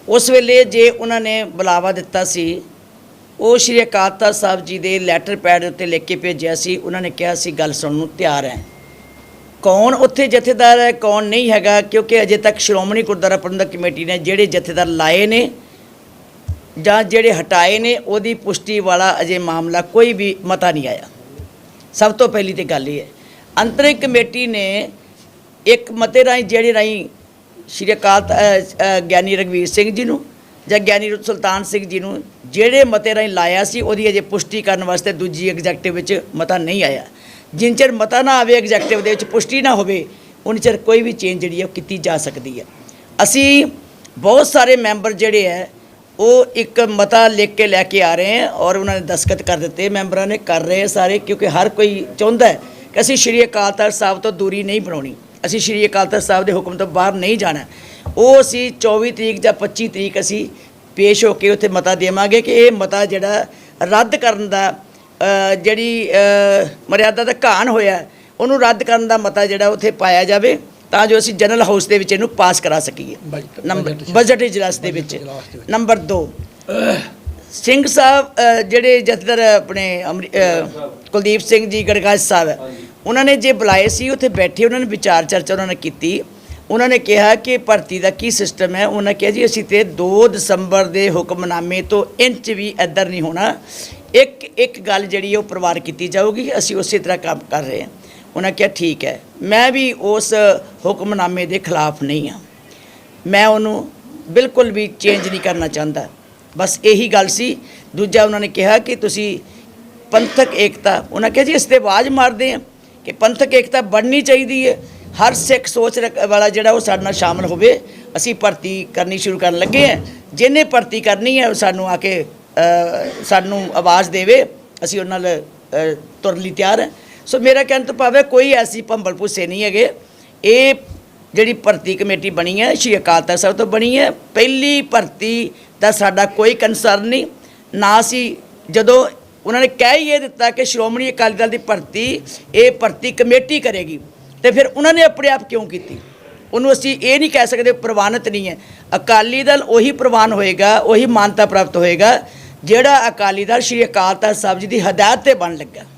ਉਸ ਵੇਲੇ ਜੇ ਉਹਨਾਂ ਨੇ ਬੁਲਾਵਾ ਦਿੱਤਾ ਸੀ, ਉਹ ਸ਼੍ਰੀ ਅਕਾਲ ਤਖਤ ਸਾਹਿਬ ਜੀ ਦੇ ਲੈਟਰ ਪੈਡ ਉੱਤੇ ਲਿਖ ਕੇ ਭੇਜਿਆ ਸੀ। ਉਹਨਾਂ ਨੇ ਕਿਹਾ ਸੀ, ਗੱਲ ਸੁਣਨ ਨੂੰ ਤਿਆਰ ਹੈ। ਕੌਣ ਉੱਥੇ ਜਥੇਦਾਰ ਹੈ, ਕੌਣ ਨਹੀਂ ਹੈਗਾ, ਕਿਉਂਕਿ ਅਜੇ ਤੱਕ ਸ਼੍ਰੋਮਣੀ ਗੁਰਦੁਆਰਾ ਪ੍ਰਬੰਧਕ ਕਮੇਟੀ ਨੇ ਜਿਹੜੇ ਜਥੇਦਾਰ ਲਾਏ ਨੇ ਜਾਂ ਜਿਹੜੇ ਹਟਾਏ ਨੇ, ਉਹਦੀ ਪੁਸ਼ਟੀ ਵਾਲਾ ਅਜੇ ਮਾਮਲਾ ਕੋਈ ਵੀ ਮਤਾ ਨਹੀਂ ਆਇਆ। ਸਭ ਤੋਂ ਪਹਿਲੀ ਤੇ ਗੱਲ ਇਹ ਹੈ। ਅੰਤਰਿਮ ਕਮੇਟੀ ਨੇ ਇੱਕ ਮਤੇ ਰਾਹੀਂ, ਜਿਹੜੇ ਰਾਹੀਂ ਸ਼੍ਰੀ ਅਕਾਲ ਤ- ਗਿਆਨੀ ਰਗਵੀਰ ਸਿੰਘ ਜੀ ਨੂੰ ਜਾਂ ਗਿਆਨੀ ਸੁਲਤਾਨ ਸਿੰਘ ਜੀ ਨੂੰ ਜਿਹੜੇ ਮਤੇ ਰਾਹੀਂ ਲਾਇਆ ਸੀ, ਉਹਦੀ ਅਜੇ ਪੁਸ਼ਟੀ ਕਰਨ ਵਾਸਤੇ ਦੂਜੀ ਐਗਜ਼ੈਕਟਿਵ ਵਿੱਚ ਮਤਾ ਨਹੀਂ ਆਇਆ। ਜਿੰਨ ਚਿਰ ਮਤਾ ਨਾ ਆਵੇ ਐਗਜ਼ੈਕਟਿਵ ਦੇ ਵਿੱਚ, ਪੁਸ਼ਟੀ ਨਾ ਹੋਵੇ, ਉਨੀ ਚਿਰ ਕੋਈ ਵੀ ਚੇਂਜ ਜਿਹੜੀ ਹੈ ਉਹ ਕੀਤੀ ਜਾ ਸਕਦੀ ਹੈ। ਅਸੀਂ ਬਹੁਤ ਸਾਰੇ ਮੈਂਬਰ ਜਿਹੜੇ ਹੈ ਉਹ ਇੱਕ ਮਤਾ ਲਿਖ ਕੇ ਲੈ ਕੇ ਆ ਰਹੇ ਹਨ ਔਰ ਉਹਨਾਂ ਨੇ ਦਸਖਤ ਕਰ ਦਿੱਤੇ। ਮੈਂਬਰਾਂ ਨੇ ਕਰ ਰਹੇ ਆ ਸਾਰੇ ਕਿਉਂਕਿ ਹਰ ਕੋਈ ਚਾਹੁੰਦਾ ਹੈ ਕਿ ਅਸੀਂ ਸ਼੍ਰੀ ਅਕਾਲ ਤਖਤ ਸਾਹਿਬ ਤੋਂ ਦੂਰੀ ਨਹੀਂ ਬਣਾਉਣੀ। ਅਸੀਂ ਸ਼੍ਰੀ ਅਕਾਲ ਤਖਤ ਸਾਹਿਬ ਦੇ ਹੁਕਮ ਤੋਂ ਬਾਹਰ ਨਹੀਂ ਜਾਣਾ। ਉਹ ਅਸੀਂ 24 ਤਰੀਕ ਜਾਂ 25 ਤਰੀਕ ਅਸੀਂ ਪੇਸ਼ ਹੋ ਕੇ ਉੱਥੇ ਮਤਾ ਦੇਵਾਂਗੇ ਕਿ ਇਹ ਮਤਾ ਜਿਹੜਾ ਰੱਦ ਕਰਨ ਦਾ ਜਿਹੜੀ ਮਰਿਆਦਾ ਦਾ ਘਾਣ ਹੋਇਆ ਉਹਨੂੰ ਰੱਦ ਕਰਨ ਦਾ ਮਤਾ ਜਿਹੜਾ ਉੱਥੇ ਪਾਇਆ ਜਾਵੇ। ਤਾਂ ਜੋ ਅਸੀਂ ਜਨਰਲ ਹਾਊਸ ਦੇ ਵਿੱਚ ਇਹਨੂੰ ਪਾਸ ਕਰਾ ਸਕੀਏ। ਨੰਬਰ ਬਜਟ ਇਜਲਾਸ ਦੇ ਵਿੱਚ। ਨੰਬਰ 2 ਸਿੰਘ ਸਾਹਿਬ ਜਿਹੜੇ ਜਥੇਦਾਰ ਆਪਣੇ ਕੁਲਦੀਪ ਸਿੰਘ ਜੀ ਗੜਗਾਜ ਸਾਹਿਬ ਉਹਨਾਂ ਨੇ ਜੇ ਬੁਲਾਏ ਸੀ ਉੱਥੇ ਬੈਠੇ ਉਹਨਾਂ ਨੇ ਵਿਚਾਰ ਚਰਚਾ ਉਹਨਾਂ ਨੇ ਕੀਤੀ। ਉਹਨਾਂ ਨੇ ਕਿਹਾ ਕਿ ਭਰਤੀ ਦਾ ਕੀ ਸਿਸਟਮ ਹੈ। ਉਹਨਾਂ ਕਿਹਾ ਜੀ ਅਸੀਂ ਤੇ 2 ਦਸੰਬਰ ਦੇ ਹੁਕਮਨਾਮੇ ਤੋਂ ਇੰਚ ਵੀ ਇੱਧਰ ਨਹੀਂ ਹੋਣਾ। ਇੱਕ ਇੱਕ ਗੱਲ ਜਿਹੜੀ ਉਹ ਪਰਿਵਾਰ ਕੀਤੀ ਜਾਊਗੀ। ਅਸੀਂ ਉਸੇ ਤਰ੍ਹਾਂ ਕੰਮ ਕਰ ਰਹੇ ਹਾਂ। ਉਹਨਾਂ ਕਿਹਾ ਠੀਕ ਹੈ। ਮੈਂ ਵੀ ਉਸ ਹੁਕਮਨਾਮੇ ਦੇ ਖਿਲਾਫ ਨਹੀਂ ਹਾਂ। ਮੈਂ ਉਹਨੂੰ ਬਿਲਕੁਲ ਵੀ ਚੇਂਜ ਨਹੀਂ ਕਰਨਾ ਚਾਹੁੰਦਾ। ਬਸ ਇਹੀ ਗੱਲ ਸੀ। ਦੂਜਾ ਉਹਨਾਂ ਨੇ ਕਿਹਾ ਕਿ ਤੁਸੀਂ ਪੰਥਕ ਏਕਤਾ, ਉਹਨਾਂ ਕਿਹਾ ਜੀ ਇਸ ਤੇ ਆਵਾਜ਼ ਮਾਰਦੇ ਹਾਂ ਕਿ ਪੰਥਕ ਏਕਤਾ ਬਣਨੀ ਚਾਹੀਦੀ ਹੈ। ਹਰ ਸਿੱਖ ਸੋਚ ਰੱਖ- ਵਾਲਾ ਜਿਹੜਾ ਉਹ ਸਾਡੇ ਨਾਲ ਸ਼ਾਮਲ ਹੋਵੇ, ਅਸੀਂ ਭਰਤੀ ਕਰਨੀ ਸ਼ੁਰੂ ਕਰਨ ਲੱਗੇ ਹਾਂ। ਜਿਹਨੇ ਭਰਤੀ ਕਰਨੀ ਹੈ, ਉਹ ਸਾਨੂੰ ਆ ਕੇ ਸਾਨੂੰ ਆਵਾਜ਼ ਦੇਵੇ। ਅਸੀਂ ਉਹਨਾਂ ਨਾਲ ਤੁਰਨ ਲਈ ਤਿਆਰ ਹਾਂ। ਸੋ ਮੇਰਾ ਕਹਿਣ ਤੋਂ ਭਾਵੇਂ ਕੋਈ ਐਸੀ ਭੰਬਲ ਭੁੱਸੇ ਨਹੀਂ ਹੈਗੇ ਇਹ ਜਿਹੜੀ ਭਰਤੀ ਕਮੇਟੀ ਬਣੀ ਹੈ ਸ਼੍ਰੀ ਅਕਾਲ ਤਖਤ ਸਾਹਿਬ ਤੋਂ ਬਣੀ ਹੈ ਪਹਿਲੀ ਭਰਤੀ ਦਾ ਸਾਡਾ ਕੋਈ ਕੰਸਰਨ ਨਹੀਂ ਨਾ ਸੀ ਜਦੋਂ ਉਹਨਾਂ ਨੇ ਕਹਿ ਹੀ ਇਹ ਦਿੱਤਾ ਕਿ ਸ਼੍ਰੋਮਣੀ ਅਕਾਲੀ ਦਲ ਦੀ ਭਰਤੀ ਇਹ ਭਰਤੀ ਕਮੇਟੀ ਕਰੇਗੀ ਤੇ ਫਿਰ ਉਹਨਾਂ ਨੇ ਆਪਣੇ ਆਪ ਕਿਉਂ ਕੀਤੀ ਉਹਨੂੰ ਅਸੀਂ ਇਹ ਨਹੀਂ ਕਹਿ ਸਕਦੇ ਪ੍ਰਵਾਨਿਤ ਨਹੀਂ ਹੈ ਅਕਾਲੀ ਦਲ ਉਹੀ ਪ੍ਰਵਾਨ ਹੋਏਗਾ ਉਹੀ ਮਾਨਤਾ ਪ੍ਰਾਪਤ ਹੋਏਗਾ ਜਿਹੜਾ ਅਕਾਲੀ ਦਲ ਸ਼੍ਰੀ ਅਕਾਲ ਤਖਤ ਸਾਹਿਬ ਜੀ ਦੀ ਹਦਾਇਤ ਤੇ ਬਣ ਲੱਗਾ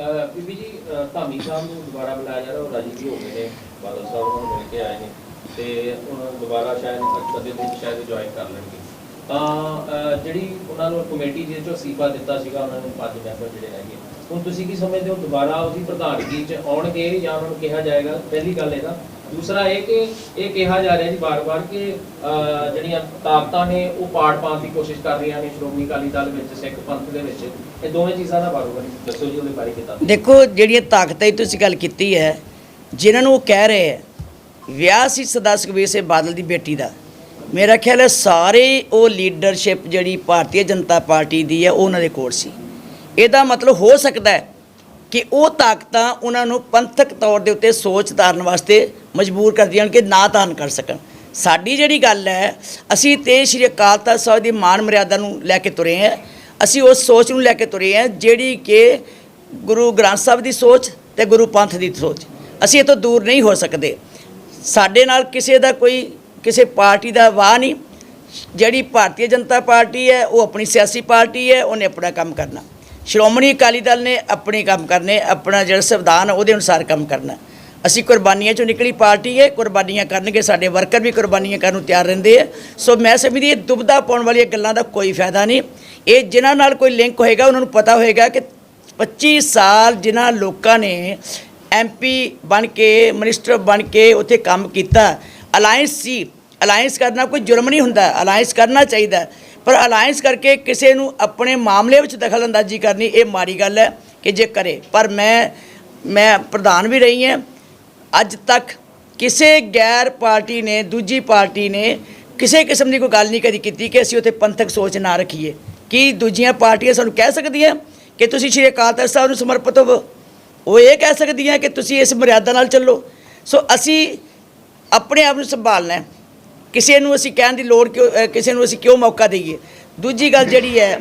ਬੀਬੀ ਜੀ ਧਾਮੀ ਸਾਹਿਬ ਨੂੰ ਦੁਬਾਰਾ ਬੁਲਾਇਆ ਜਾ ਰਿਹਾ, ਉਹ ਰਾਜੀ ਵੀ ਹੋ ਗਏ ਨੇ, ਬਾਦਲ ਸਾਹਿਬ ਨੂੰ ਮਿਲ ਕੇ ਆਏ ਨੇ, ਤੇ ਹੁਣ ਦੁਬਾਰਾ ਸ਼ਾਇਦ ਅਗਲੇ ਦਿਨ ਸ਼ਾਇਦ ਜੁਆਇਨ ਕਰ ਲੈਣਗੇ। ਤਾਂ ਜਿਹੜੀ ਉਹਨਾਂ ਨੂੰ ਕਮੇਟੀ ਜਿਹਦੇ ਚੋਂ ਅਸਤੀਫਾ ਦਿੱਤਾ ਸੀਗਾ, ਉਹਨਾਂ ਨੂੰ ਪੰਜ ਮੈਂਬਰ ਜਿਹੜੇ ਹੈਗੇ, ਹੁਣ ਤੁਸੀਂ ਕੀ ਸਮਝਦੇ ਹੋ, ਦੁਬਾਰਾ ਉਹਦੀ ਪ੍ਰਧਾਨਗੀ 'ਚ ਆਉਣਗੇ ਜਾਂ ਉਹਨਾਂ ਨੂੰ ਕਿਹਾ ਜਾਏਗਾ? ਪਹਿਲੀ ਗੱਲ ਇਹਦਾ ਦੂਸਰਾ ਇਹ ਕਿ ਇਹ ਕਿਹਾ ਜਾ ਰਿਹਾ ਜੀ ਬਾਰ-ਬਾਰ ਕਿ ਜਿਹੜੀਆਂ ਤਾਕਤਾਂ ਨੇ ਉਹ ਪਾੜ ਪਾਉਣ ਦੀ ਕੋਸ਼ਿਸ਼ ਕਰ ਰਹੀਆਂ ਨੇ ਸ਼੍ਰੋਮਣੀ ਅਕਾਲੀ ਦਲ ਵਿੱਚ, ਸਿੱਖ ਪੰਥ ਦੇ ਵਿੱਚ। ਇਹ ਦੋਵੇਂ ਚੀਜ਼ਾਂ ਦਾ ਬਾਰੇ ਦੱਸੋ ਜੀ ਉਹਦੇ ਬਾਰੇ ਕਿਤਾ ਦੇਖੋ, ਜਿਹੜੀਆਂ ਤਾਕਤਾਂ ਦੀ ਤੁਸੀਂ ਗੱਲ ਕੀਤੀ ਹੈ, ਜਿਨ੍ਹਾਂ ਨੂੰ ਉਹ ਕਹਿ ਰਹੇ ਹੈ, ਵਿਆਹ ਸੀ ਸਦਾ ਸੁਖਬੀਰ ਸਿੰਘ ਬਾਦਲ ਦੀ ਬੇਟੀ ਦਾ। ਮੇਰਾ ਖਿਆਲ ਹੈ ਸਾਰੇ ਉਹ ਲੀਡਰਸ਼ਿਪ ਜਿਹੜੀ ਭਾਰਤੀ ਜਨਤਾ ਪਾਰਟੀ ਦੀ ਹੈ, ਉਹ ਉਹਨਾਂ ਦੇ ਕੋਲ ਸੀ। ਇਹਦਾ ਮਤਲਬ ਹੋ ਸਕਦਾ ਹੈ ਕਿ ਉਹ ਤਾਕਤਾਂ ਉਹਨਾਂ ਨੂੰ ਪੰਥਕ ਤੌਰ ਦੇ ਉੱਤੇ ਸੋਚ ਧਾਰਨ ਵਾਸਤੇ ਮਜਬੂਰ ਕਰਦੀਆਂ ਹਨ ਕਿ ਨਾ ਧਾਰਨ ਕਰ ਸਕਣ। ਸਾਡੀ ਜਿਹੜੀ ਗੱਲ ਹੈ, ਅਸੀਂ ਤੇ ਸ਼੍ਰੀ ਅਕਾਲ ਤਖਤ ਸਾਹਿਬ ਦੀ ਮਾਨ ਮਰਿਆਦਾ ਨੂੰ ਲੈ ਕੇ ਤੁਰੇ ਹਾਂ। ਅਸੀਂ ਉਸ ਸੋਚ ਨੂੰ ਲੈ ਕੇ ਤੁਰੇ ਹਾਂ ਜਿਹੜੀ ਕਿ ਗੁਰੂ ਗ੍ਰੰਥ ਸਾਹਿਬ ਦੀ ਸੋਚ ਤੇ ਗੁਰੂ ਪੰਥ ਦੀ ਸੋਚ। ਅਸੀਂ ਇਹ ਤੋਂ ਦੂਰ ਨਹੀਂ ਹੋ ਸਕਦੇ। ਸਾਡੇ ਨਾਲ ਕਿਸੇ ਦਾ ਕੋਈ, ਕਿਸੇ ਪਾਰਟੀ ਦਾ ਵਾਹ ਨਹੀਂ। ਜਿਹੜੀ ਭਾਰਤੀ ਜਨਤਾ ਪਾਰਟੀ ਹੈ, ਉਹ ਆਪਣੀ ਸਿਆਸੀ ਪਾਰਟੀ ਹੈ, ਉਹਨੇ ਆਪਣਾ ਕੰਮ ਕਰਨਾ। ਸ਼੍ਰੋਮਣੀ ਅਕਾਲੀ ਦਲ ਨੇ ਆਪਣੇ ਕੰਮ ਕਰਨੇ, ਆਪਣਾ ਜਿਹੜਾ ਸੰਵਿਧਾਨ ਉਹਦੇ ਅਨੁਸਾਰ ਕੰਮ ਕਰਨਾ। ਅਸੀਂ ਕੁਰਬਾਨੀਆਂ ਚੋਂ ਨਿਕਲੀ ਪਾਰਟੀ ਹੈ ਕੁਰਬਾਨੀਆਂ ਕਰਨਗੇ, ਸਾਡੇ ਵਰਕਰ ਵੀ ਕੁਰਬਾਨੀਆਂ ਕਰਨ ਨੂੰ ਤਿਆਰ ਰਹਿੰਦੇ ਆ। ਸੋ ਮੈਂ ਸਮਝਦੀ ਇਹ ਦੁਬਦਾ ਪਾਉਣ ਵਾਲੀਆਂ ਗੱਲਾਂ ਦਾ ਕੋਈ ਫਾਇਦਾ ਨਹੀਂ। ਇਹ ਜਿਨ੍ਹਾਂ ਨਾਲ ਕੋਈ ਲਿੰਕ ਹੋਏਗਾ, ਉਹਨਾਂ ਨੂੰ ਪਤਾ ਹੋਏਗਾ ਕਿ 25 ਸਾਲ ਜਿਨ੍ਹਾਂ ਲੋਕਾਂ ਨੇ ਐਮਪੀ ਬਣ ਕੇ, ਮਿਨਿਸਟਰ ਬਣ ਕੇ ਉੱਥੇ ਕੰਮ ਕੀਤਾ ਅਲਾਈਅੰਸ ਸੀ। ਅਲਾਈਅੰਸ ਕਰਨਾ ਕੋਈ ਜੁਰਮ ਨਹੀਂ ਹੁੰਦਾ ਅਲਾਈਅੰਸ ਕਰਨਾ ਚਾਹੀਦਾ। ਪਰ ਅਲਾਈਅੰਸ ਕਰਕੇ ਕਿਸੇ ਨੂੰ ਆਪਣੇ ਮਾਮਲੇ ਵਿੱਚ ਦਖਲ ਅੰਦਾਜ਼ੀ ਕਰਨੀ ਇਹ ਮਾੜੀ ਗੱਲ ਹੈ ਕਿ ਜੇ ਕਰੇ। ਪਰ ਮੈਂ ਮੈਂ ਪ੍ਰਧਾਨ ਵੀ ਰਹੀ ਹਾਂ। ਅੱਜ ਤੱਕ ਕਿਸੇ ਗੈਰ ਪਾਰਟੀ ਨੇ, ਦੂਜੀ ਪਾਰਟੀ ਨੇ ਕਿਸੇ ਕਿਸਮ ਦੀ ਕੋਈ ਗੱਲ ਨਹੀਂ ਕਦੀ ਕੀਤੀ ਕਿ ਅਸੀਂ ਉੱਥੇ ਪੰਥਕ ਸੋਚ ਨਾ ਰੱਖੀਏ। ਕੀ ਦੂਜੀਆਂ ਪਾਰਟੀਆਂ ਸਾਨੂੰ ਕਹਿ ਸਕਦੀਆਂ ਕਿ ਤੁਸੀਂ ਸ਼੍ਰੀ ਅਕਾਲ ਤਖਤ ਸਾਹਿਬ ਨੂੰ ਸਮਰਪਿਤ ਹੋਵੋ? ਉਹ ਇਹ ਕਹਿ ਸਕਦੀਆਂ ਕਿ ਤੁਸੀਂ ਇਸ ਮਰਿਆਦਾ ਨਾਲ ਚੱਲੋ। ਸੋ ਅਸੀਂ ਆਪਣੇ ਆਪ ਨੂੰ ਸੰਭਾਲਣਾ ਹੈ। ਕਿਸੇ ਨੂੰ ਅਸੀਂ ਕਹਿਣ ਦੀ ਲੋੜ ਕਿਉਂ ਅ, ਕਿਸੇ ਨੂੰ ਅਸੀਂ ਕਿਉਂ ਮੌਕਾ ਦਈਏ? ਦੂਜੀ ਗੱਲ ਜਿਹੜੀ ਹੈ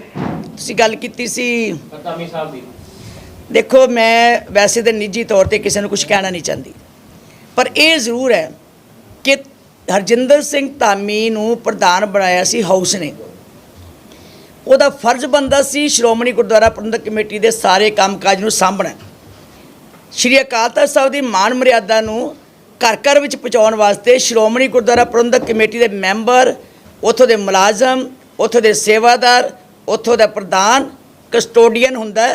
ਤੁਸੀਂ ਗੱਲ ਕੀਤੀ ਸੀ। ਧਾਮੀ ਸਾਹਿਬ ਦੀ। ਦੇਖੋ ਮੈਂ ਵੈਸੇ ਤਾਂ ਨਿੱਜੀ ਤੌਰ ਤੇ ਕਿਸੇ ਨੂੰ ਕੁਝ ਕਹਿਣਾ ਨਹੀਂ ਚਾਹੁੰਦੀ। ਪਰ ਇਹ ਜ਼ਰੂਰ ਹੈ ਕਿ ਹਰਜਿੰਦਰ ਸਿੰਘ ਧਾਮੀ ਨੂੰ ਪ੍ਰਧਾਨ ਬਣਾਇਆ ਸੀ ਹਾਊਸ ਨੇ। ਉਹਦਾ ਫਰਜ਼ ਬੰਦਾ ਸੀ ਸ਼੍ਰੋਮਣੀ ਗੁਰਦੁਆਰਾ ਪ੍ਰਬੰਧਕ ਕਮੇਟੀ ਦੇ ਸਾਰੇ ਕੰਮਕਾਜ ਨੂੰ ਸਾਂਭਣਾ। ਸ਼੍ਰੀ ਅਕਾਲ ਤਖਤ ਸਾਹਿਬ ਦੀ ਮਾਨ ਮਰਿਆਦਾ ਨੂੰ ਘਰ ਘਰ ਵਿੱਚ ਪਹੁੰਚਾਉਣ ਵਾਸਤੇ ਸ਼੍ਰੋਮਣੀ ਗੁਰਦੁਆਰਾ ਪ੍ਰਬੰਧਕ ਕਮੇਟੀ ਦੇ ਮੈਂਬਰ, ਉੱਥੋਂ ਦੇ ਮੁਲਾਜ਼ਮ, ਉੱਥੋਂ ਦੇ ਸੇਵਾਦਾਰ, ਉੱਥੋਂ ਦਾ ਪ੍ਰਧਾਨ, ਕਸਟੋਡੀਅਨ ਹੁੰਦਾ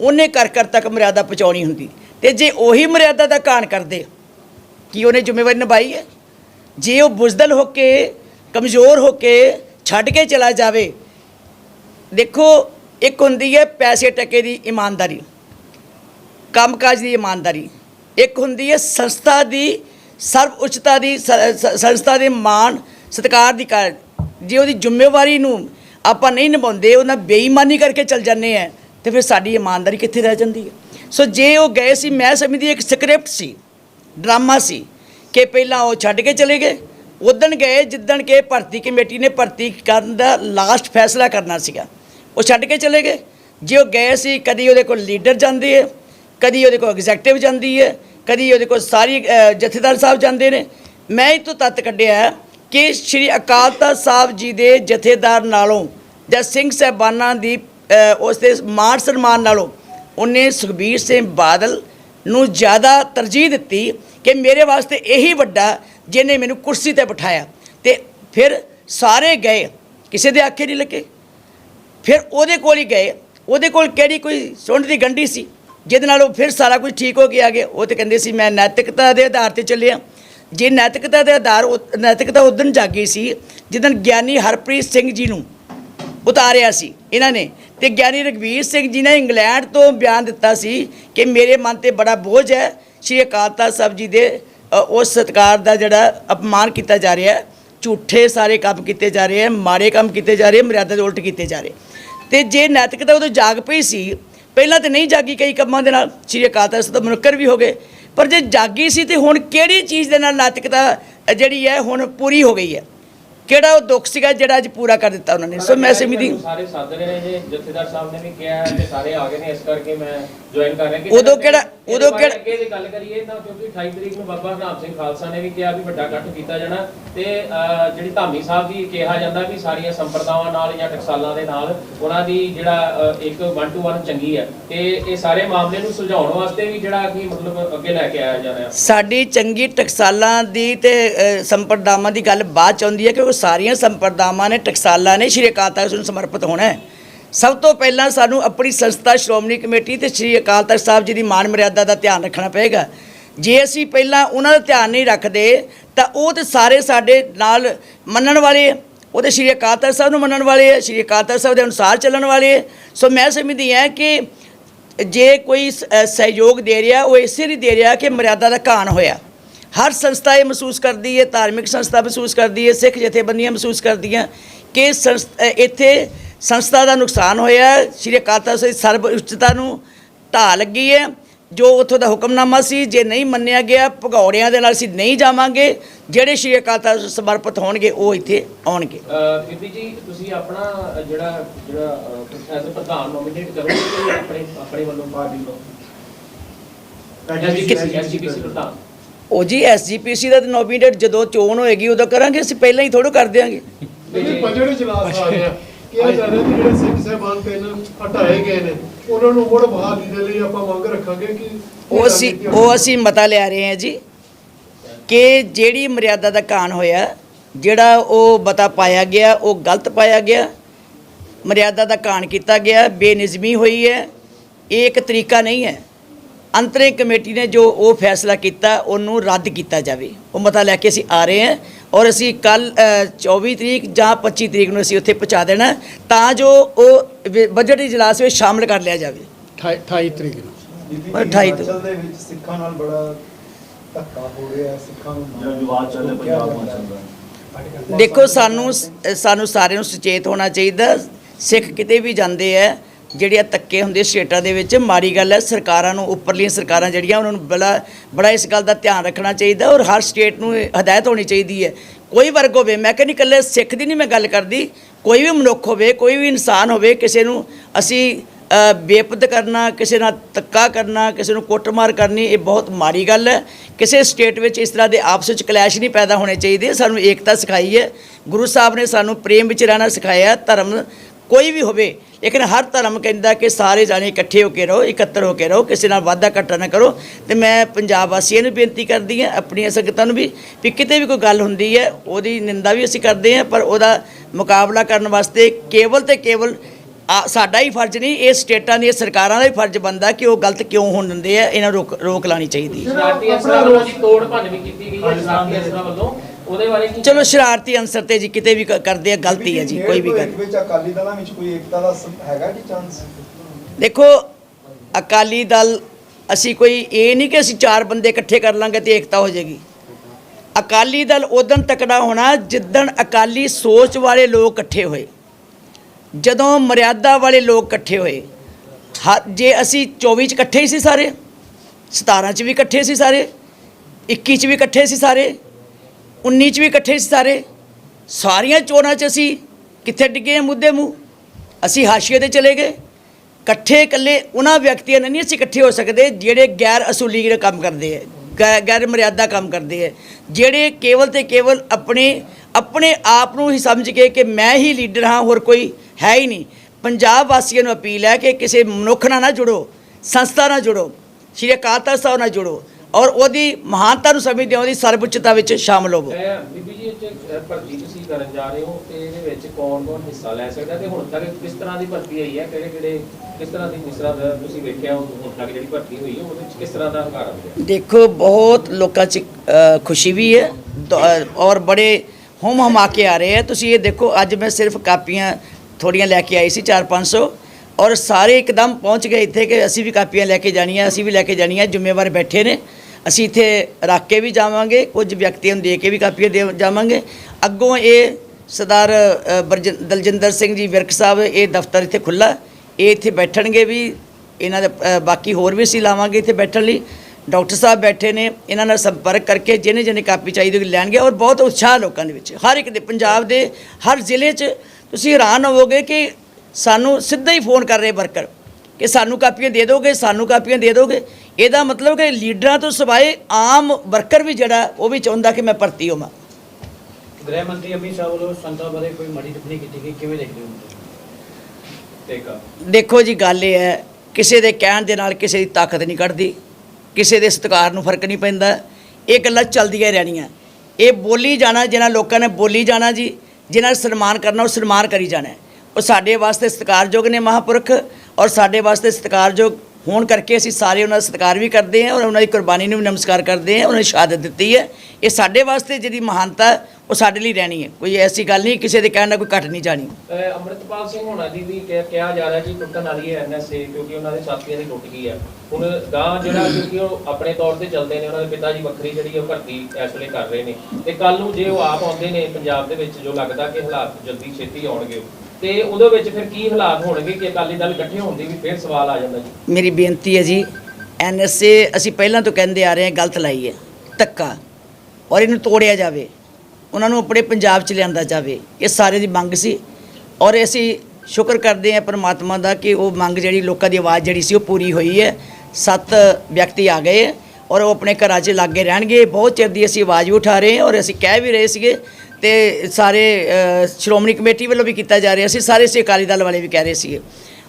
ਉਹਨੇ ਘਰ ਘਰ ਤੱਕ ਮਰਿਆਦਾ ਪਹੁੰਚਾਉਣੀ ਹੁੰਦੀ। ਤੇ ਜੇ ਉਹੀ ਮਰਿਆਦਾ ਦਾ ਕਾਣ ਕਰਦੇ ਕੀ ਉਹਨੇ ਜ਼ਿੰਮੇਵਾਰੀ ਨਿਭਾਈ ਹੈ? ਜੇ ਉਹ ਬੁਜ਼ਦਲ ਹੋ ਕੇ, ਕਮਜ਼ੋਰ ਹੋ ਕੇ ਛੱਡ ਕੇ ਚਲਾ ਜਾਵੇ, ਦੇਖੋ, ਇੱਕ ਹੁੰਦੀ ਹੈ ਪੈਸੇ ਟਕੇ ਦੀ ਇਮਾਨਦਾਰੀ, ਕੰਮਕਾਜ ਦੀ ਇਮਾਨਦਾਰੀ। ਇੱਕ ਹੁੰਦੀ ਹੈ ਸੰਸਥਾ ਦੀ ਸਰਵ ਉੱਚਤਾ ਦੀ ਸ- ਸੰਸਥਾ ਦੇ ਮਾਣ ਸਤਿਕਾਰ ਦੀ ਕਾਰ ਜੇ ਉਹਦੀ ਜ਼ਿੰਮੇਵਾਰੀ ਨੂੰ ਆਪਾਂ ਨਹੀਂ ਨਿਭਾਉਂਦੇ, ਉਹਨਾਂ ਬੇਈਮਾਨੀ ਕਰਕੇ ਚੱਲ ਜਾਂਦੇ ਆ, ਤੇ ਫਿਰ ਸਾਡੀ ਇਮਾਨਦਾਰੀ ਕਿੱਥੇ ਰਹਿ ਜਾਂਦੀ ਹੈ? ਸੋ ਜੇ ਉਹ ਗਏ ਸੀ, ਮੈਂ ਸਮਝਦੀ ਇੱਕ ਸਕ੍ਰਿਪਟ ਸੀ, ਡਰਾਮਾ ਸੀ, ਕਿ ਪਹਿਲਾਂ ਉਹ ਛੱਡ ਕੇ ਚਲੇ ਗਏ। ਉਦਣ ਗਏ, ਜਿੱਦਣ ਕਿ ਭਰਤੀ ਕਮੇਟੀ ਨੇ ਭਰਤੀ ਕਰਨ ਦਾ ਲਾਸਟ ਫੈਸਲਾ ਕਰਨਾ ਸੀਗਾ, ਉਹ ਛੱਡ ਕੇ ਚਲੇ ਗਏ। ਜੇ ਉਹ ਗਏ ਸੀ, ਕਦੀ ਉਹਦੇ ਕੋਲ ਲੀਡਰ ਜਾਂਦੇ ਹੈ ਕਦੀ ਉਹਦੇ ਕੋਲ ਐਗਜ਼ੈਕਟਿਵ ਜਾਂਦੀ ਹੈ, ਕਦੀ ਉਹਦੇ ਕੋਲ ਸਾਰੀ ਜਥੇਦਾਰ ਸਾਹਿਬ ਜਾਂਦੇ ਨੇ। ਮੈਂ ਇਹ ਤੋਂ ਤੱਤ ਕੱਢਿਆ ਕਿ ਸ਼੍ਰੀ ਅਕਾਲ ਤਖਤ ਸਾਹਿਬ ਜੀ ਦੇ ਜਥੇਦਾਰ ਨਾਲੋਂ ਜਾਂ ਸਿੰਘ ਸਾਹਿਬਾਨਾਂ ਦੀ ਉਸ ਦੇ ਮਾਣ ਸਨਮਾਨ ਨਾਲੋਂ ਉਹਨੇ ਸੁਖਬੀਰ ਸਿੰਘ ਬਾਦਲ ਨੂੰ ਜ਼ਿਆਦਾ ਤਰਜੀਹ ਦਿੱਤੀ ਕਿ ਮੇਰੇ ਵਾਸਤੇ ਇਹੀ ਵੱਡਾ ਜਿਹਨੇ ਮੈਨੂੰ ਕੁਰਸੀ ਤੇ ਬਿਠਾਇਆ। ਤੇ ਫਿਰ ਸਾਰੇ ਗਏ, ਕਿਸੇ ਦੇ ਆਖੇ ਨਹੀਂ ਲੱਗੇ। ਫਿਰ ਉਹਦੇ ਕੋਲ ਹੀ ਗਏ। ਉਹਦੇ ਕੋਲ ਕਿਹੜੀ ਕੋਈ ਸੁੰਡ ਦੀ ਗੰਢੀ ਸੀ? ਜਿਹਦੇ ਨਾਲ ਉਹ ਫਿਰ ਸਾਰਾ ਕੁਝ ਠੀਕ ਹੋ ਕੇ ਆ ਗਏ ਉਹ ਤੇ ਕਹਿੰਦੇ ਸੀ, ਮੈਂ ਨੈਤਿਕਤਾ ਦੇ ਆਧਾਰ ਤੇ ਚੱਲਿਆ। ਜੇ ਨੈਤਿਕਤਾ ਦੇ ਆਧਾਰ ਉਹ- ਨੈਤਿਕਤਾ ਉਦੋਂ ਜਾਗੀ ਸੀ, ਜਿੱਦਣ ਗਿਆਨੀ ਹਰਪ੍ਰੀਤ ਸਿੰਘ ਜੀ ਨੂੰ ਉਤਾਰਿਆ ਸੀ ਇਹਨਾਂ ਨੇ, ਤੇ ਗਿਆਨੀ ਰਗਵੀਰ ਸਿੰਘ ਜੀ ਨੇ ਇੰਗਲੈਂਡ ਤੋਂ ਬਿਆਨ ਦਿੱਤਾ ਸੀ ਕਿ ਮੇਰੇ ਮਨ ਤੇ ਬੜਾ ਬੋਝ ਹੈ, ਸ਼੍ਰੀ ਅਕਾਲ ਤਖਤ ਸਾਹਿਬ ਜੀ ਦੇ ਉਸ ਸਤਕਾਰ ਦਾ ਜਿਹੜਾ ਅਪਮਾਨ ਕੀਤਾ ਜਾ ਰਿਹਾ ਹੈ, ਝੂਠੇ ਸਾਰੇ ਕੰਮ ਕੀਤੇ ਜਾ ਰਹੇ ਹੈ, ਮਾੜੇ ਕੰਮ ਕੀਤੇ ਜਾ ਰਹੇ ਮਰਿਆਦਾ ਦੇ ਉਲਟ ਕੀਤੇ ਜਾ ਰਹੇ ਤੇ ਜੇ ਨੈਤਿਕਤਾ ਉਦੋਂ ਜਾਗ ਪਈ ਸੀ ਪਹਿਲਾਂ ਤੇ ਨਹੀਂ ਜਾਗੀ ਕਈ ਕੰਮਾਂ ਦੇ ਨਾਲ ਸ਼੍ਰੀ ਅਕਾਲ ਤਖਤ ਸਾਹਿਬ ਤੋਂ ਮੁਨੱਕਰ ਵੀ ਹੋ ਗਏ। ਪਰ ਜੇ ਜਾਗੀ ਸੀ ਤੇ ਹੁਣ ਕਿਹੜੀ ਚੀਜ਼ ਦੇ ਨਾਲ ਨੈਤਿਕਤਾ ਜਿਹੜੀ ਹੈ ਹੁਣ ਪੂਰੀ ਹੋ ਗਈ ਹੈ? ਕਿਹੜਾ ਉਹ ਦੁੱਖ ਸੀਗਾ ਜਿਹੜਾ ਅੱਜ ਪੂਰਾ ਕਰ ਦਿੱਤਾ ਉਹਨਾਂ ਨੇ? ਸੋ ਮੈਂ ਸਮਝਦੀ ਸਾਰੇ ਸੱਦ ਰਹੇ ਨੇ ਜੇ ਜਥੇਦਾਰ ਸਾਹਿਬ ਨੇ ਵੀ ਕਿਹਾ ਕਿ ਸਾਰੇ ਆ ਗਏ ਨੇ ਇਸ ਕਰਕੇ ਮੈਂ ਜੁਆਇਨ ਕਰ ਰਿਹਾ ਕਿ ਉਦੋਂ ਕਿਹੜਾ- ਉਦੋਂ ਕਿਹੜਾ- ਅੱਗੇ ਦੀ ਗੱਲ ਕਰੀਏ ਤਾਂ ਕਿਉਂਕਿ 28 ਤਰੀਕ ਨੂੰ ਬਾਬਾ ਹਰਨਾਮ ਸਿੰਘ ਖਾਲਸਾ ਨੇ ਵੀ ਕਿਹਾ ਵੀ ਵੱਡਾ ਇਕੱਠ ਕੀਤਾ ਜਾਣਾ ਤੇ ਜਿਹੜੀ ਧਾਮੀ ਸਾਹਿਬ ਦੀ ਕਿਹਾ ਜਾਂਦਾ ਵੀ ਸਾਰੀਆਂ ਸੰਪਰਦਾਵਾਂ ਨਾਲ ਜਾਂ ਟਕਸਾਲਾਂ ਦੇ ਨਾਲ ਉਹਨਾਂ ਦੀ ਜਿਹੜਾ ਇੱਕ 1 ਟੂ 1 ਚੰਗੀ ਹੈ ਤੇ ਇਹ ਸਾਰੇ ਮਾਮਲੇ ਨੂੰ ਸੁਲਝਾਉਣ ਵਾਸਤੇ ਵੀ ਜਿਹੜਾ ਕਿ ਮਤਲਬ ਅੱਗੇ ਲੈ ਕੇ ਆਇਆ ਜਾਣਾ ਸਾਡੀ ਚੰਗੀ ਟਕਸਾਲਾਂ ਦੀ ਤੇ ਸੰਪਰਦਾਵਾਂ ਦੀ ਗੱਲ ਬਾਅਦ ਚ ਆਉਂਦੀ ਹੈ ਕਿਉਂਕਿ ਸਾਰੀਆਂ ਸੰਪਰਦਾਵਾਂ ਨੇ ਟਕਸਾਲਾਂ ਨੇ ਸ਼੍ਰੀ ਅਕਾਲ ਤਖਤ ਨੂੰ ਸਮਰਪਿਤ ਹੋਣਾ ਹੈ। ਸਭ ਤੋਂ ਪਹਿਲਾਂ ਸਾਨੂੰ ਆਪਣੀ ਸੰਸਥਾ ਸ਼੍ਰੋਮਣੀ ਕਮੇਟੀ ਤੇ ਸ਼੍ਰੀ ਅਕਾਲ ਤਖਤ ਸਾਹਿਬ ਜੀ ਦੀ ਮਾਨ ਮਰਿਆਦਾ ਦਾ ਧਿਆਨ ਰੱਖਣਾ ਪਏਗਾ ਜੇ ਅਸੀਂ ਪਹਿਲਾਂ ਉਹਨਾਂ ਦਾ ਧਿਆਨ ਨਹੀਂ ਰੱਖਦੇ, ਤਾਂ ਉਹ ਤੇ ਸਾਰੇ ਸਾਡੇ ਨਾਲ ਮੰਨਣ ਵਾਲੇ ਆ। ਉਹ ਤੇ ਸ਼੍ਰੀ ਅਕਾਲ ਤਖਤ ਸਾਹਿਬ ਨੂੰ ਮੰਨਣ ਵਾਲੇ ਹੈ ਸ਼੍ਰੀ ਅਕਾਲ ਤਖਤ ਸਾਹਿਬ ਦੇ ਅਨੁਸਾਰ ਚੱਲਣ ਵਾਲੇ ਆ। ਸੋ ਮੈਂ ਸਮਝਦੀ ਹਾਂ ਕਿ ਜੇ ਕੋਈ ਸ- ਸਹਿਯੋਗ ਦੇ ਰਿਹਾ, ਉਹ ਇਸੇ ਲਈ ਦੇ ਰਿਹਾ ਕਿ ਮਰਿਆਦਾ ਦਾ ਘਾਣ ਹੋਇਆ ਹਰ ਸੰਸਥਾ ਇਹ ਮਹਿਸੂਸ ਕਰਦੀ ਹੈ, ਧਾਰਮਿਕ ਸੰਸਥਾ ਮਹਿਸੂਸ ਕਰਦੀ ਹੈ, ਸਿੱਖ ਜਥੇਬੰਦੀਆਂ ਮਹਿਸੂਸ ਕਰਦੀਆਂ ਕਿ ਸੰਸ- ਇੱਥੇ ਸੰਸਥਾ ਦਾ ਨੁਕਸਾਨ ਹੋਇਆ ਹੈ। ਸ਼੍ਰੀ ਅਕਾਲ ਤਖਤ ਸਾਹਿਬ ਸਰਬ ਉੱਚਤਾ ਨੂੰ ਢਾਹ ਲੱਗੀ ਹੈ। ਜੋ ਉੱਥੋਂ ਦਾ ਹੁਕਮਨਾਮਾ ਸੀ ਜੇ ਨਹੀਂ ਮੰਨਿਆ ਗਿਆ ਭਗੌੜਿਆਂ ਦੇ ਨਾਲ ਅਸੀਂ ਨਹੀਂ ਜਾਵਾਂਗੇ। ਜਿਹੜੇ ਸ਼੍ਰੀ ਅਕਾਲ ਤਖਤ ਨੂੰ ਸਮਰਪਿਤ ਹੋਣਗੇ ਉਹ ਇੱਥੇ ਆਉਣਗੇ। ਬੀਬੀ ਜੀ ਤੁਸੀਂ ਆਪਣਾ ਜਿਹੜਾ ਜਿਹੜਾ ਐਜ਼ ਪ੍ਰਧਾਨ ਨੋਮੀਨੇਟ ਕਰੋਗੇ ਆਪਣੇ ਆਪਣੇ ਵੱਲੋਂ ਪਾਰਟੀ ਪ੍ਰਧਾਨ। ਉਹ ਜੀ ਐਸਜੀਪੀਸੀ ਦਾ ਨੋਮੀਨੇਟ ਜਦੋਂ ਚੋਣ ਹੋਏਗੀ ਉਦੋਂ ਕਰਾਂਗੇ ਅਸੀਂ ਪਹਿਲਾਂ ਹੀ ਥੋੜ੍ਹਾ ਕਰ ਦਿਆਂਗੇ। ਬਜਟ ਇਜਲਾਸ ਆ ਰਿਹਾ ਕਿਹਾ ਜਾ ਰਿਹਾ ਕਿ ਜਿਹੜੇ ਸਿੱਖ ਸਾਹਿਬਾਨ ਤਿੰਨ ਹਟਾਏ ਗਏ ਨੇ ਉਹਨਾਂ ਨੂੰ ਮੁੜ ਬਹਾਲੀ ਦੇ ਲਈ ਆਪਾਂ ਮੰਗ ਰੱਖਾਂਗੇ ਕਿ ਉਹ ਅਸੀਂ ਉਹ ਅਸੀਂ ਮਤਾ ਲਿਆ ਰਹੇ ਹਾਂ ਜੀ ਕਿ ਜਿਹੜੀ ਮਰਿਆਦਾ ਦਾ ਕਾਨ ਹੋਇਆ ਜਿਹੜਾ ਉਹ ਮਤਾ ਪਾਇਆ ਗਿਆ ਉਹ ਗਲਤ ਪਾਇਆ ਗਿਆ ਮਰਿਆਦਾ ਦਾ ਕਾਨ ਕੀਤਾ ਗਿਆ ਬੇਨਿਜ਼ਮੀ ਹੋਈ ਹੈ ਇਹ ਇੱਕ ਤਰੀਕਾ ਨਹੀਂ ਹੈ। ਅੰਤਰੇ ਕਮੇਟੀ ਨੇ ਜੋ ਉਹ ਫੈਸਲਾ ਕੀਤਾ ਉਹਨੂੰ ਰੱਦ ਕੀਤਾ ਜਾਵੇ। ਉਹ ਮਤਾ ਲੈ ਕੇ ਅਸੀਂ ਆ ਰਹੇ ਹਾਂ। ਔਰ ਅਸੀਂ ਕੱਲ 24 ਤਰੀਕ ਜਾਂ 25 ਤਰੀਕ ਨੂੰ ਅਸੀਂ ਉੱਥੇ ਪਹੁੰਚਾ ਦੇਣਾ ਤਾਂ ਜੋ ਉਹ ਬਜਟ ਇਜਲਾਸ ਵਿੱਚ ਸ਼ਾਮਲ ਕਰ ਲਿਆ ਜਾਵੇ। 28 ਤਰੀਕ ਨੂੰ। ਬੀਬੀ ਪਰ ਅਠਾਈ ਤੋਂ- ਹਿਮਾਚਲ ਦੇ ਵਿੱਚ ਸਿੱਖਾਂ ਨਾਲ ਬੜਾ ਧੱਕਾ ਹੋ ਰਿਹਾ ਹੈ ਸਿੱਖਾਂ ਨੂੰ ਜਿਹੜਾ ਵਿਵਾਦ ਚੱਲ ਰਿਹਾ ਪੰਜਾਬ ਨਾਲ ਚੱਲ ਰਿਹਾ ਦੇਖੋ ਸਾਨੂੰ ਸਾਨੂੰ ਸਾਰਿਆਂ ਨੂੰ ਸੁਚੇਤ ਹੋਣਾ ਚਾਹੀਦਾ। ਸਿੱਖ ਕਿਤੇ ਵੀ ਜਾਂਦੇ ਆ ਜਿਹੜੇ ਆ ਧੱਕੇ ਹੁੰਦੇ ਸਟੇਟਾਂ ਦੇ ਵਿੱਚ ਮਾੜੀ ਗੱਲ ਹੈ ਸਰਕਾਰਾਂ ਨੂੰ ਉੱਪਰਲੀਆਂ ਸਰਕਾਰਾਂ ਜਿਹੜੀਆਂ ਉਹਨਾਂ ਨੂੰ ਬੜਾ ਬੜਾ ਇਸ ਗੱਲ ਦਾ ਧਿਆਨ ਰੱਖਣਾ ਚਾਹੀਦਾ ਔਰ ਹਰ ਸਟੇਟ ਨੂੰ ਹਦਾਇਤ ਹੋਣੀ ਚਾਹੀਦੀ ਹੈ। ਕੋਈ ਵਰਗ ਹੋਵੇ ਮੈਂ ਕਹਿੰਦੀ ਇਕੱਲੇ ਸਿੱਖ ਦੀ ਨਹੀਂ ਮੈਂ ਗੱਲ ਕਰਦੀ ਕੋਈ ਵੀ ਮਨੁੱਖ ਹੋਵੇ ਕੋਈ ਵੀ ਇਨਸਾਨ ਹੋਵੇ ਕਿਸੇ ਨੂੰ ਅਸੀਂ ਅ, ਬੇਪਦ ਕਰਨਾ ਕਿਸੇ ਨਾਲ ਧੱਕਾ ਕਰਨਾ ਕਿਸੇ ਨੂੰ ਕੁੱਟਮਾਰ ਕਰਨੀ ਇਹ ਬਹੁਤ ਮਾੜੀ ਗੱਲ ਹੈ। ਕਿਸੇ ਸਟੇਟ ਵਿੱਚ ਇਸ ਤਰ੍ਹਾਂ ਦੇ ਆਪਸ ਵਿੱਚ ਕਲੈਸ਼ ਨਹੀਂ ਪੈਦਾ ਹੋਣੇ ਚਾਹੀਦੇ ਸਾਨੂੰ ਏਕਤਾ ਸਿਖਾਈ ਹੈ। ਗੁਰੂ ਸਾਹਿਬ ਨੇ ਸਾਨੂੰ ਪ੍ਰੇਮ ਵਿੱਚ ਰਹਿਣਾ ਸਿਖਾਇਆ ਧਰਮ ਕੋਈ ਵੀ ਹੋਵੇ ਲੇਕਿਨ ਹਰ ਧਰਮ ਕਹਿੰਦਾ ਕਿ ਸਾਰੇ ਜਾਣੇ ਇਕੱਠੇ ਹੋ ਕੇ ਰਹੋ, ਇਕੱਤਰ ਹੋ ਕੇ ਰਹੋ, ਕਿਸੇ ਨਾਲ ਵਾਅਦਾ ਘਾਟਾ ਨਾ ਕਰੋ। ਤੇ ਮੈਂ ਪੰਜਾਬ ਵਾਸੀਆਂ ਨੂੰ ਬੇਨਤੀ ਕਰਦੀ ਹਾਂ, ਆਪਣੀਆਂ ਸੰਗਤਾਂ ਨੂੰ ਵੀ ਵੀ ਕਿਤੇ ਵੀ ਕੋਈ ਗੱਲ ਹੁੰਦੀ ਹੈ, ਉਹਦੀ ਨਿੰਦਾ ਵੀ ਅਸੀਂ ਕਰਦੇ ਹਾਂ, ਪਰ ਉਹਦਾ ਮੁਕਾਬਲਾ ਕਰਨ ਵਾਸਤੇ ਕੇਵਲ ਤੇ ਕੇਵਲ ਆ, ਸਾਡਾ ਹੀ ਫਰਜ਼ ਨਹੀਂ, ਇਹ ਸਟੇਟਾਂ ਦੀਆਂ ਸਰਕਾਰਾਂ ਦਾ ਹੀ ਫਰਜ਼ ਬਣਦਾ ਕਿ ਉਹ ਗਲਤ ਕਿਉਂ ਹੋਣ ਦਿੰਦੇ ਆ, ਇਹਨਾਂ ਨੂੰ ਰੋਕ ਰੋਕ ਲਾਣੀ ਚਾਹੀਦੀ ਹੈ। ਸ਼ਰਾਰਤੀ ਅਸਰਾਂ ਵੱਲੋਂ ਜੀ ਤੋੜ ਭੰਨ ਵੀ ਕੀਤੀ ਗਈ ਹੈ, ਸ਼ਰਾਰਤੀ ਅਸਰਾਂ ਵੱਲੋਂ। ਉਹਦੇ ਬਾਰੇ ਕੀ ਚਲੋ ਸ਼ਰਾਰਤੀ ਅੰਸਰ ਤੇ ਜੀ ਕਿਤੇ ਵੀ ਕ- ਕਰਦੇ ਆ ਗਲਤੀ ਹੈ ਜੀ ਕੋਈ ਵੀ ਗੱਲ। ਵਿੱਚ ਅਕਾਲੀ ਦਲਾਂ ਵਿੱਚ ਕੋਈ ਏਕਤਾ ਦਾ ਸ- ਹੈਗਾ ਕਿ ਚਾਂਸ ਦੇਖੋ ਅਕਾਲੀ ਦਲ ਅਸੀਂ ਕੋਈ ਇਹ ਨਹੀਂ ਕਿ ਅਸੀਂ ਚਾਰ ਬੰਦੇ ਇਕੱਠੇ ਕਰ ਲਾਂਗੇ ਤੇ ਏਕਤਾ ਹੋ ਜਾਏਗੀ। ਅਕਾਲੀ ਦਲ ਉਦੋਂ ਤਕੜਾ ਹੋਣਾ ਜਿੱਦਣ ਅਕਾਲੀ ਸੋਚ ਵਾਲੇ ਲੋਕ ਇਕੱਠੇ ਹੋਏ। ਜਦੋਂ ਮਰਿਆਦਾ ਵਾਲੇ ਲੋਕ ਇਕੱਠੇ ਹੋਏ। ਹ- ਜੇ ਅਸੀਂ 24 ਚ ਇਕੱਠੇ ਹੀ ਸੀ ਸਾਰੇ 17 ਚ ਵੀ ਇਕੱਠੇ ਸੀ ਸਾਰੇ 21 ਚ ਵੀ ਇਕੱਠੇ ਸੀ ਸਾਰੇ 19 ਚ ਵੀ ਇਕੱਠੇ ਸੀ ਸਾਰੇ। ਸਾਰੀਆਂ ਚੋਣਾਂ ਚ ਅਸੀਂ ਕਿੱਥੇ ਡਿੱਗੇ ਹਾਂ ਮੁੱਦੇ ਮੂੰਹ? ਅਸੀਂ ਹਾਸ਼ੀਏ ਤੇ ਚਲੇ ਗਏ। ਇਕੱਠੇ, ਇਕੱਲੇ ਉਹਨਾਂ ਵਿਅਕਤੀਆਂ ਨਾਲ ਨਹੀਂ ਅਸੀਂ ਇਕੱਠੇ ਹੋ ਸਕਦੇ ਜਿਹੜੇ ਗੈਰ ਅਸੂਲੀ ਕੰਮ ਕਰਦੇ ਹੈ ਗੈ- ਗੈਰ ਮਰਿਆਦਾ ਕੰਮ ਕਰਦੇ ਹੈ ਜਿਹੜੇ ਕੇਵਲ ਤੇ ਕੇਵਲ ਆਪਣੇ ਆਪਣੇ ਆਪ ਨੂੰ ਹੀ ਸਮਝ ਕੇ ਕਿ ਮੈਂ ਹੀ ਲੀਡਰ ਹਾਂ, ਹੋਰ ਕੋਈ ਹੈ ਹੀ ਨਹੀਂ। ਪੰਜਾਬ ਵਾਸੀਆਂ ਨੂੰ ਅਪੀਲ ਹੈ ਕਿ ਕਿਸੇ ਮਨੁੱਖ ਨਾਲ ਨਾ ਜੁੜੋ, ਸੰਸਥਾ ਨਾਲ ਜੁੜੋ, ਸ਼੍ਰੀ ਅਕਾਲ ਤਖਤ ਸਾਹਿਬ ਨਾਲ ਜੁੜੋ। ਔਰ ਉਹਦੀ ਮਹਾਨਤਾ ਨੂੰ ਸਮਝਦੇ ਹੋ ਉਹਦੀ ਸਰਵਉੱਚਤਾ ਵਿੱਚ ਸ਼ਾਮਲ ਹੋਵੋ। ਇਹ ਬੀਬੀ ਜੀ ਇਹ 'ਚ, ਅ, ਭਰਤੀ ਤੁਸੀਂ ਕਰਨ ਜਾ ਰਹੇ ਹੋ ਤੇ ਇਹਦੇ ਵਿੱਚ ਕੌਣ ਕੌਣ ਹਿੱਸਾ ਲੈ ਸਕਦਾ ਤੇ ਹੁਣ ਤੱਕ ਕਿਸ ਤਰ੍ਹਾਂ ਦੀ ਭਰਤੀ ਹੋਈ ਹੈ? ਕਿਹੜੇ ਕਿਹੜੇ ਕਿਸ ਤਰ੍ਹਾਂ ਦੀ ਕਿਸ ਤਰ੍ਹਾਂ ਦਾ ਤੁਸੀਂ ਵੇਖਿਆ ਹੁਣ ਤੱਕ ਜਿਹੜੀ ਭਰਤੀ ਹੋਈ ਹੈ ਉਹਦੇ ਵਿੱਚ ਕਿਸ ਤਰ੍ਹਾਂ ਦਾ ਹੰਗਾਰਾ ਮਿਲਿਆ ਦੇਖੋ ਬਹੁਤ ਲੋਕਾਂ 'ਚ ਖੁਸ਼ੀ ਵੀ ਹੈ ਔਰ ਬੜੇ ਹੁਮ ਹਮਾ ਕੇ ਆ ਰਹੇ ਹੈ। ਤੁਸੀਂ ਇਹ ਦੇਖੋ ਅੱਜ ਮੈਂ ਸਿਰਫ ਕਾਪੀਆਂ ਥੋੜੀਆਂ ਲੈ ਕੇ ਆਈ ਸੀ 4-500 ਔਰ ਸਾਰੇ ਇੱਕਦਮ ਪਹੁੰਚ ਗਏ ਇੱਥੇ ਕਿ ਅਸੀਂ ਵੀ ਕਾਪੀਆਂ ਲੈ ਕੇ ਜਾਣੀਆਂ ਅਸੀਂ ਵੀ ਲੈ ਕੇ ਜਾਣੀਆਂ ਜ਼ਿੰਮੇਵਾਰ ਬੈਠੇ ਨੇ। ਅਸੀਂ ਇੱਥੇ ਰੱਖ ਕੇ ਵੀ ਜਾਵਾਂਗੇ, ਕੁਝ ਵਿਅਕਤੀਆਂ ਨੂੰ ਦੇ ਕੇ ਵੀ ਕਾਪੀਆਂ ਦੇ ਜਾਵਾਂਗੇ। ਅੱਗੋਂ ਇਹ ਸਰਦਾਰ ਬਰਜ- ਦਲਜਿੰਦਰ ਸਿੰਘ ਜੀ ਵਿਰਕ ਸਾਹਿਬ, ਇਹ ਦਫ਼ਤਰ ਇੱਥੇ ਖੁੱਲਾ ਇਹ ਇੱਥੇ ਬੈਠਣਗੇ ਵੀ, ਇਹਨਾਂ ਦੇ ਬਾਕੀ ਹੋਰ ਵੀ ਅਸੀਂ ਲਾਵਾਂਗੇ ਇੱਥੇ ਬੈਠਣ ਲਈ। ਡਾਕਟਰ ਸਾਹਿਬ ਬੈਠੇ ਨੇ, ਇਹਨਾਂ ਨਾਲ ਸੰਪਰਕ ਕਰਕੇ ਜਿਹਨੇ ਜਿਹਨੇ ਕਾਪੀ ਚਾਹੀਦੀ ਲੈਣਗੇ ਔਰ ਬਹੁਤ ਉਤਸ਼ਾਹ ਲੋਕਾਂ ਦੇ ਵਿੱਚ। ਹਰ ਇੱਕ ਦੇ, ਪੰਜਾਬ ਦੇ ਹਰ ਜ਼ਿਲ੍ਹੇ 'ਚ ਤੁਸੀਂ ਹੈਰਾਨ ਹੋਵੋਗੇ ਕਿ ਸਾਨੂੰ ਸਿੱਧਾ ਹੀ ਫੋਨ ਕਰ ਰਹੇ ਵਰਕਰ ਕਿ ਸਾਨੂੰ ਕਾਪੀਆਂ ਦੇ ਦਿਓਗੇ ਸਾਨੂੰ ਕਾਪੀਆਂ ਦੇ ਦੋਗੇ। ਇਹਦਾ ਮਤਲਬ ਕਿ ਲੀਡਰਾਂ ਤੋਂ ਸਿਵਾਏ ਆਮ ਵਰਕਰ ਵੀ ਜਿਹੜਾ ਉਹ ਵੀ ਚਾਹੁੰਦਾ ਕਿ ਮੈਂ ਭਰਤੀ ਹੋਵਾਂ। ਗ੍ਰਹਿ ਮੰਤਰੀ ਅਮਿਤ ਸ਼ਾਹ ਵੱਲੋਂ ਸੰਤਾਂ ਬਾਰੇ ਕੋਈ ਮਾੜੀ ਟਿੱਪਣੀ ਕੀਤੀ ਗਈ ਕਿਵੇਂ ਦੇਖਦੇ ਹੋ? ਦੇਖੋ। ਜੀ ਗੱਲ ਇਹ ਹੈ ਕਿਸੇ ਦੇ ਕਹਿਣ ਦੇ ਨਾਲ ਕਿਸੇ ਦੀ ਤਾਕਤ ਨਹੀਂ ਕੱਢਦੀ ਕਿਸੇ ਦੇ ਸਤਿਕਾਰ ਨੂੰ ਫ਼ਰਕ ਨਹੀਂ ਪੈਂਦਾ ਇਹ ਗੱਲਾਂ ਚੱਲਦੀਆਂ ਰਹਿਣੀਆਂ। ਇਹ ਬੋਲੀ ਜਾਣਾ ਜਿਹਨਾਂ ਲੋਕਾਂ ਨੇ ਬੋਲੀ ਜਾਣਾ ਜੀ ਜਿਨ੍ਹਾਂ ਦਾ ਸਨਮਾਨ ਕਰਨਾ ਉਹ ਸਨਮਾਨ ਕਰੀ ਜਾਣਾ। ਉਹ ਸਾਡੇ ਵਾਸਤੇ ਸਤਿਕਾਰਯੋਗ ਨੇ ਮਹਾਪੁਰਖ ਔਰ ਸਾਡੇ ਵਾਸਤੇ ਸਤਿਕਾਰਯੋਗ ਹੋਣ ਕਰਕੇ ਅਸੀਂ ਸਾਰੇ ਉਹਨਾਂ ਦਾ ਸਤਿਕਾਰ ਵੀ ਕਰਦੇ ਹਾਂ ਔਰ ਉਹਨਾਂ ਦੀ ਕੁਰਬਾਨੀ ਨੂੰ ਵੀ ਨਮਸਕਾਰ ਕਰਦੇ ਹਾਂ ਉਹਨਾਂ ਨੇ ਸ਼ਹਾਦਤ ਦਿੱਤੀ ਹੈ। ਇਹ ਸਾਡੇ ਵਾਸਤੇ ਜਿਹੜੀ ਮਹਾਨਤਾ ਉਹ ਸਾਡੇ ਲਈ ਰਹਿਣੀ ਹੈ। ਕੋਈ ਐਸੀ ਗੱਲ ਨਹੀਂ ਕਿਸੇ ਦੇ ਕਹਿਣ ਨਾਲ ਕੋਈ ਘਟ ਨਹੀਂ ਜਾਣੀ। ਅੰਮ੍ਰਿਤਪਾਲ ਸਿੰਘ ਹੋਣਾ ਦੀ ਵੀ ਕਿਹਾ ਕਿਹਾ ਜਾ ਰਿਹਾ ਜੀ ਟੁੱਟਣ ਵਾਲੀ ਹੈ ਐਨਐਸਏ ਕਿਉਂਕਿ ਉਹਨਾਂ ਦੇ ਸਾਥੀਆਂ ਦੀ ਟੁੱਟ ਗਈ ਹੈ। ਹੁਣ ਗਾਂ ਜਿਹੜਾ ਕਿਉਂਕਿ ਉਹ ਆਪਣੇ ਤੌਰ ਤੇ ਚੱਲਦੇ ਨੇ ਉਹਨਾਂ ਦੇ ਪਿਤਾ ਜੀ ਵੱਖਰੀ ਜਿਹੜੀ ਉਹ ਭਰਤੀ ਇਸ ਵੇਲੇ ਕਰ ਰਹੇ ਨੇ। ਤੇ ਕੱਲ ਨੂੰ ਜੇ ਉਹ ਆਪ ਆਉਂਦੇ ਨੇ ਪੰਜਾਬ ਦੇ ਵਿੱਚ ਜੋ ਲੱਗਦਾ ਕਿ ਹਾਲਾਤ ਜਲਦੀ ਛੇਤੀ ਆਉਣਗੇ ਤੇ ਉਹਦੇ ਵਿੱਚ ਫਿਰ ਕੀ ਹਾਲਾਤ ਹੋਣਗੇ ਕਿ ਅਕਾਲੀ ਦਲ ਇਕੱਠੇ ਹੋਣ ਦੀ ਵੀ ਫਿਰ ਸਵਾਲ ਆ ਜਾਂਦਾ ਜੀ? ਮੇਰੀ ਬੇਨਤੀ ਹੈ ਜੀ ਐਨਐਸਏ ਅਸੀਂ ਪਹਿਲਾਂ ਤੋਂ ਕਹਿੰਦੇ ਆ ਰਹੇ ਹਾਂ, ਗਲਤ ਲਾਈ ਹੈ, ਧੱਕਾ। ਔਰ ਇਹਨੂੰ ਤੋੜਿਆ ਜਾਵੇ, ਉਹਨਾਂ ਨੂੰ ਆਪਣੇ ਪੰਜਾਬ 'ਚ ਲਿਆਂਦਾ ਜਾਵੇ, ਇਹ ਸਾਰੇ ਦੀ ਮੰਗ ਸੀ। ਔਰ ਅਸੀਂ ਸ਼ੁਕਰ ਕਰਦੇ ਹਾਂ ਪਰਮਾਤਮਾ ਦਾ ਕਿ ਉਹ ਮੰਗ ਜਿਹੜੀ ਲੋਕਾਂ ਦੀ ਆਵਾਜ਼ ਜਿਹੜੀ ਸੀ, ਉਹ ਪੂਰੀ ਹੋਈ ਹੈ। ਸੱਤ ਵਿਅਕਤੀ ਆ ਗਏ ਹੈ ਔਰ ਉਹ ਆਪਣੇ ਘਰਾਂ 'ਚ ਲਾਗੇ ਰਹਿਣਗੇ। ਬਹੁਤ ਚਿਰ ਦੀ ਅਸੀਂ ਆਵਾਜ਼ ਵੀ ਉਠਾ ਰਹੇ ਹਾਂ ਔਰ ਅਸੀਂ ਕਹਿ ਵੀ ਰਹੇ ਸੀਗੇ ਤੇ ਸਾਰੇ ਸ਼੍ਰੋਮਣੀ ਕਮੇਟੀ ਵੱਲੋਂ ਵੀ ਕੀਤਾ ਜਾ ਰਿਹਾ ਸੀ, ਸਾਰੇ ਸੀ ਅਕਾਲੀ ਦਲ ਵਾਲੇ ਵੀ ਕਹਿ ਰਹੇ ਸੀਗੇ।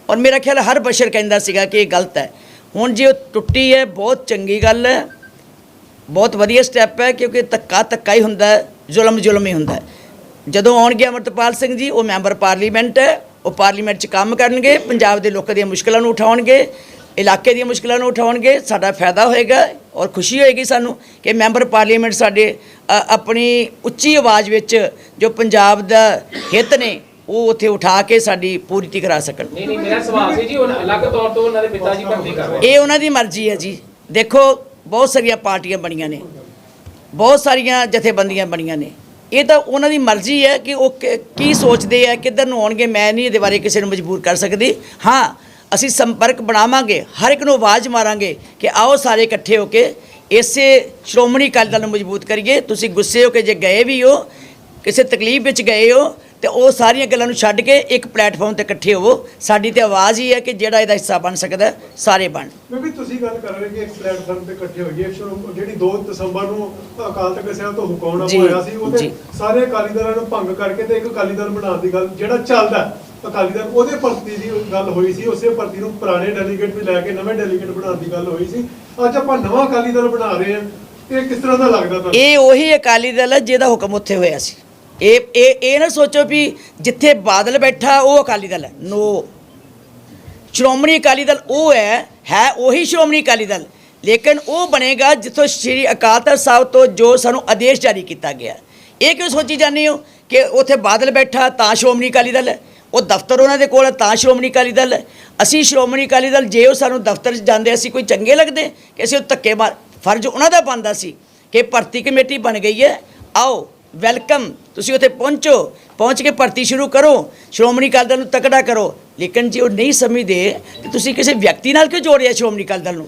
ਔਰ ਮੇਰਾ ਖਿਆਲ ਹਰ ਬਸ਼ਰ ਕਹਿੰਦਾ ਸੀਗਾ ਕਿ ਇਹ ਗਲਤ ਹੈ। ਹੁਣ ਜੇ ਉਹ ਟੁੱਟੀ ਹੈ, ਬਹੁਤ ਚੰਗੀ ਗੱਲ ਹੈ, ਬਹੁਤ ਵਧੀਆ ਸਟੈਪ ਹੈ, ਕਿਉਂਕਿ ਧੱਕਾ ਧੱਕਾ ਹੀ ਹੁੰਦਾ ਜ਼ੁਲਮ ਜ਼ੁਲਮ ਹੀ ਹੁੰਦਾ ਜਦੋਂ ਆਉਣਗੇ ਅਮਰਤਪਾਲ ਸਿੰਘ ਜੀ, ਉਹ ਮੈਂਬਰ ਪਾਰਲੀਮੈਂਟ ਹੈ, ਉਹ ਪਾਰਲੀਮੈਂਟ 'ਚ ਕੰਮ ਕਰਨਗੇ, ਪੰਜਾਬ ਦੇ ਲੋਕਾਂ ਦੀਆਂ ਮੁਸ਼ਕਲਾਂ ਨੂੰ ਉਠਾਉਣਗੇ ਇਲਾਕੇ ਦੀਆਂ ਮੁਸ਼ਕਲਾਂ ਨੂੰ ਉਠਾਉਣਗੇ ਸਾਡਾ ਫਾਇਦਾ ਹੋਏਗਾ ਔਰ ਖੁਸ਼ੀ ਹੋਏਗੀ ਸਾਨੂੰ ਕਿ ਮੈਂਬਰ ਪਾਰਲੀਮੈਂਟ ਸਾਡੇ ਆਪਣੀ ਉੱਚੀ ਆਵਾਜ਼ ਵਿੱਚ ਜੋ ਪੰਜਾਬ ਦਾ ਹਿੱਤ ਨੇ ਉਹ ਉੱਥੇ ਉਠਾ ਕੇ ਸਾਡੀ ਪੂਰਤੀ ਕਰਾ ਸਕਣ। ਨਹੀਂ ਨਹੀਂ ਮੇਰਾ ਸਵਾਲ ਸੀ ਜੀ ਉਹ ਅਲੱਗ ਤੌਰ ਤੋਂ ਉਹਨਾਂ ਦੇ ਪਿਤਾ ਜੀ ਭਰਤੀ ਕਰ ਰਹੇ ਇਹ ਉਹਨਾਂ ਦੀ ਮਰਜ਼ੀ ਹੈ ਜੀ। ਦੇਖੋ ਬਹੁਤ ਸਾਰੀਆਂ ਪਾਰਟੀਆਂ ਬਣੀਆਂ ਨੇ। ਬਹੁਤ ਸਾਰੀਆਂ ਜਥੇਬੰਦੀਆਂ ਬਣੀਆਂ ਨੇ। ਇਹ ਤਾਂ ਉਹਨਾਂ ਦੀ ਮਰਜ਼ੀ ਹੈ ਕਿ ਉਹ ਕ- ਕੀ ਸੋਚਦੇ ਆ ਕਿੱਧਰ ਨੂੰ ਆਉਣਗੇ ਮੈਂ ਨਹੀਂ ਇਹਦੇ ਬਾਰੇ ਕਿਸੇ ਨੂੰ ਮਜਬੂਰ ਕਰ ਸਕਦੀ। ਹਾਂ ਅਸੀਂ ਸੰਪਰਕ ਬਣਾਵਾਂਗੇ, ਹਰ ਇੱਕ ਨੂੰ ਆਵਾਜ਼ ਮਾਰਾਂਗੇ ਕਿ ਆਓ ਸਾਰੇ ਇਕੱਠੇ ਹੋ ਕੇ ਇਸੇ ਸ਼੍ਰੋਮਣੀ ਅਕਾਲੀ ਦਲ ਨੂੰ ਮਜ਼ਬੂਤ ਕਰੀਏ। ਤੁਸੀਂ ਗੁੱਸੇ ਹੋ ਕੇ ਜੇ ਗਏ ਵੀ ਹੋ, ਕਿਸੇ ਤਕਲੀਫ ਵਿੱਚ ਗਏ ਹੋ ਤੇ ਉਹ ਸਾਰੀਆਂ ਗੱਲਾਂ ਨੂੰ ਛੱਡ ਕੇ ਇੱਕ ਪਲੇਟਫਾਰਮ ਤੇ ਇਕੱਠੇ ਹੋਵੋ। ਸਾਡੀ ਤੇ ਆਵਾਜ਼ ਹੀ ਹੈ ਕਿ ਜਿਹੜਾ ਇਹਦਾ ਹਿੱਸਾ ਬਣ ਸਕਦਾ ਸਾਰੇ ਬਣ। ਕਿਉਂਕਿ ਤੁਸੀਂ ਗੱਲ ਕਰ ਰਹੇ ਕਿ ਇੱਕ ਪਲੇਟਫਾਰਮ ਤੇ ਇਕੱਠੇ ਹੋਈਏ। ਸ਼ੁਰੂ ਜਿਹੜੀ 2 ਦਸੰਬਰ ਨੂੰ ਅਕਾਲ ਤਖਤ ਸਾਹਿਬ ਤੋਂ ਜੀ, ਹੋਇਆ ਸੀ ਉਹਦੇ। ਸਾਰੇ ਅਕਾਲੀ ਦਲਾਂ ਨੂੰ ਭੰਗ ਕਰਕੇ ਤੇ ਇੱਕ ਅਕਾਲੀ ਦਲ ਬਣਾਉਣ ਦੀ ਗੱਲ ਜਿਹੜਾ ਚੱਲਦਾ ਅਕਾਲੀ ਦਲ ਉਹਦੇ ਭਰਤੀ ਦੀ ਗੱਲ ਹੋਈ ਸੀ ਉਸੇ ਭਰਤੀ ਨੂੰ ਪੁਰਾਣੇ ਡੈਲੀਗੇਟ ਵੀ ਲੈ ਕੇ ਨਵੇਂ ਡੈਲੀਗੇਟ ਬਣਾਉਣ ਦੀ ਗੱਲ ਹੋਈ ਸੀ। ਅੱਜ ਆਪਾਂ ਨਵਾਂ ਅਕਾਲੀ ਦਲ ਬਣਾ ਰਹੇ ਹਾਂ। ਇਹ ਕਿਸ ਤਰ੍ਹਾਂ ਦਾ ਲੱਗਦਾ ਤੁਹਾਨੂੰ? ਇਹ ਉਹੀ ਅਕਾਲੀ ਦਲ ਹੈ ਜਿਹਦਾ ਹੁਕਮ ਉੱਥੇ ਹੋਇਆ ਸੀ। ਇਹ ਇਹ ਇਹ ਨਾ ਸੋਚੋ ਵੀ ਜਿੱਥੇ ਬਾਦਲ ਬੈਠਾ ਉਹ ਅਕਾਲੀ ਦਲ ਹੈ। ਨੋ। ਸ਼੍ਰੋਮਣੀ ਅਕਾਲੀ ਦਲ ਉਹ ਹੈ ਹੈ ਉਹੀ ਸ਼੍ਰੋਮਣੀ ਅਕਾਲੀ ਦਲ। ਲੇਕਿਨ ਉਹ ਬਣੇਗਾ ਜਿੱਥੋਂ ਸ਼੍ਰੀ ਅਕਾਲ ਤਖਤ ਸਾਹਿਬ ਤੋਂ ਜੋ ਸਾਨੂੰ ਆਦੇਸ਼ ਜਾਰੀ ਕੀਤਾ ਗਿਆ। ਇਹ ਕਿਉਂ ਸੋਚੀ ਜਾਂਦੇ ਹੋ ਕਿ ਉੱਥੇ ਬਾਦਲ ਬੈਠਾ ਤਾਂ ਸ਼੍ਰੋਮਣੀ ਅਕਾਲੀ ਦਲ? ਹੈ ਉਹ ਦਫ਼ਤਰ ਉਹਨਾਂ ਦੇ ਕੋਲ ਹੈ, ਤਾਂ ਸ਼੍ਰੋਮਣੀ ਅਕਾਲੀ ਦਲ। ਹੈ ਅਸੀਂ ਸ਼੍ਰੋਮਣੀ ਅਕਾਲੀ ਦਲ ਜੇ ਉਹ ਸਾਨੂੰ ਦਫ਼ਤਰ 'ਚ ਜਾਂਦੇ ਅਸੀਂ ਕੋਈ ਚੰਗੇ ਲੱਗਦੇ ਕਿ ਅਸੀਂ ਉਹ ਧੱਕੇ ਮਾਰ। ਫਰਜ਼ ਉਹਨਾਂ ਦਾ ਬਣਦਾ ਸੀ ਕਿ ਭਰਤੀ ਕਮੇਟੀ ਬਣ ਗਈ ਹੈ। ਆਓ ਵੈਲਕਮ ਤੁਸੀਂ ਉੱਥੇ ਪਹੁੰਚੋ। ਪਹੁੰਚ ਕੇ ਭਰਤੀ ਸ਼ੁਰੂ ਕਰੋ। ਸ਼੍ਰੋਮਣੀ ਅਕਾਲੀ ਦਲ ਨੂੰ ਤਕੜਾ ਕਰੋ। ਲੇਕਿਨ ਜੇ ਉਹ ਨਹੀਂ ਸਮਝਦੇ ਕਿ ਤੁਸੀਂ ਕਿਸੇ ਵਿਅਕਤੀ ਨਾਲ ਕਿਉਂ ਜੋੜਿਆ ਸ਼੍ਰੋਮਣੀ ਅਕਾਲੀ ਦਲ ਨੂੰ?